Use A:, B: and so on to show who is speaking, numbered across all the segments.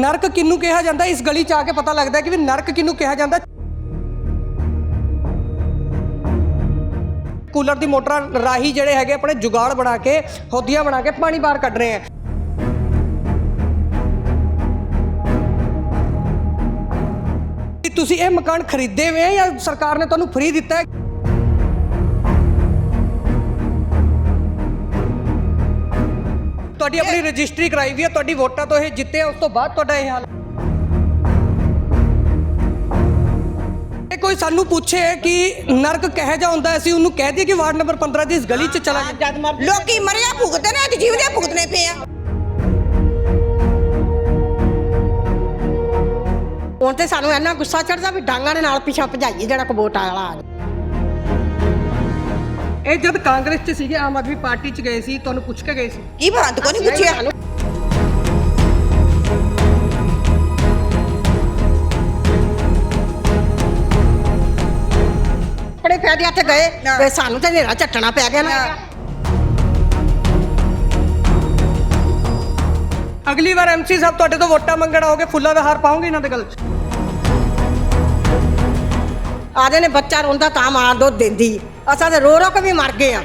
A: ਨਰਕ ਕਿਹਨੂੰ ਕਿਹਾ ਜਾਂਦਾ? ਇਸ ਗਲੀ ਚ ਆ ਕੇ ਪਤਾ ਲੱਗਦਾ ਕਿ ਵੀ ਨਰਕ ਕਿਹਨੂੰ ਕਿਹਾ ਜਾਂਦਾ। ਕੂਲਰ ਦੀ ਮੋਟਰਾਂ ਰਾਹੀ ਜਿਹੜੇ ਹੈਗੇ ਆਪਣੇ ਜੁਗਾੜ ਬਣਾ ਕੇ, ਹੌਦੀਆਂ ਬਣਾ ਕੇ ਪਾਣੀ ਬਾਹਰ ਕੱਢ ਰਹੇ ਆ। ਤੁਸੀਂ ਇਹ ਮਕਾਨ ਖਰੀਦੇ ਹੋਏ ਆ ਜਾਂ ਸਰਕਾਰ ਨੇ ਤੁਹਾਨੂੰ ਫ੍ਰੀ ਦਿੱਤਾ ਹੈ? ਤੁਹਾਡੀ ਆਪਣੀ ਰਜਿਸਟਰੀ ਕਰਾਈ ਵੀ ਹੈ ਤੁਹਾਡੀ ਵੋਟਾਂ ਤੋਂ ਇਹ ਜਿੱਤੇ ਉਸ ਤੋਂ ਬਾਅਦ ਤੁਹਾਡਾ ਇਹ ਹਾਲ ਇਹ ਕੋਈ ਸਾਨੂੰ ਪੁੱਛੇ ਕਿ ਨਰਕ ਕਹੇ ਜਾ ਹੁੰਦਾ ਅਸੀਂ ਉਹਨੂੰ ਕਹਿ ਦਈਏ ਕਿ ਵਾਰਡ ਨੰਬਰ 15 ਦੀ ਇਸ ਗਲੀ 'ਚ ਚਲਾ ਜਾ
B: ਲੋਕੀ ਮਰਿਆ ਭੁਗਤਦੇ ਨੇ ਤੇ ਜੀਵਦੇ ਭੁਗਤਨੇ ਪਏ ਆ ਹੁਣ ਤੇ ਸਾਨੂੰ ਇੰਨਾ ਗੁੱਸਾ ਚੜਦਾ ਵੀ ਡਾਂਗਾਂ ਦੇ ਨਾਲ ਪਿਛਾ ਭਜਾਈਏ ਜਿਹੜਾ ਕਬੋਟਾ ਵਾਲਾ ਆ।
A: ਇਹ ਜਦ ਕਾਂਗਰਸ 'ਚ ਸੀਗੇ ਆਮ ਆਦਮੀ ਪਾਰਟੀ 'ਚ ਗਏ ਸੀ ਤੁਹਾਨੂੰ ਪੁੱਛ ਕੇ ਗਏ ਸੀ।
B: ਕੀ ਭਰੰਤ ਕੋ ਨਹੀਂ ਪੁੱਛਿਆ। ਸਾਨੂੰ ਬੜੇ ਫਾਇਦੇ ਇੱਥੇ ਗਏ ਤੇ ਸਾਨੂੰ ਤੇ ਨੇਰਾ ਝੱਟਣਾ ਪੈ ਗਿਆ ਨਾ।
A: ਅਗਲੀ ਵਾਰ ਐਮਸੀ ਸਾਹਿਬ ਤੁਹਾਡੇ ਤੋਂ ਵੋਟਾਂ ਮੰਗਣ ਆਓਗੇ ਫੁੱਲਾਂ ਦਾ ਹਾਰ ਪਾਉਂਗੇ ਇਹਨਾਂ ਦੇ ਗਲ 'ਚ?
B: ਆਦੇ ਨੇ ਬੱਚਾ ਰੋਂਦਾ ਤਾਂ ਮਾਰ ਦੋ ਦਿੰਦੀ। ਅਸਾਂ ਤੇ ਰੋ ਰੋ ਕੇ ਵੀ ਮਰ ਗਏ ਆ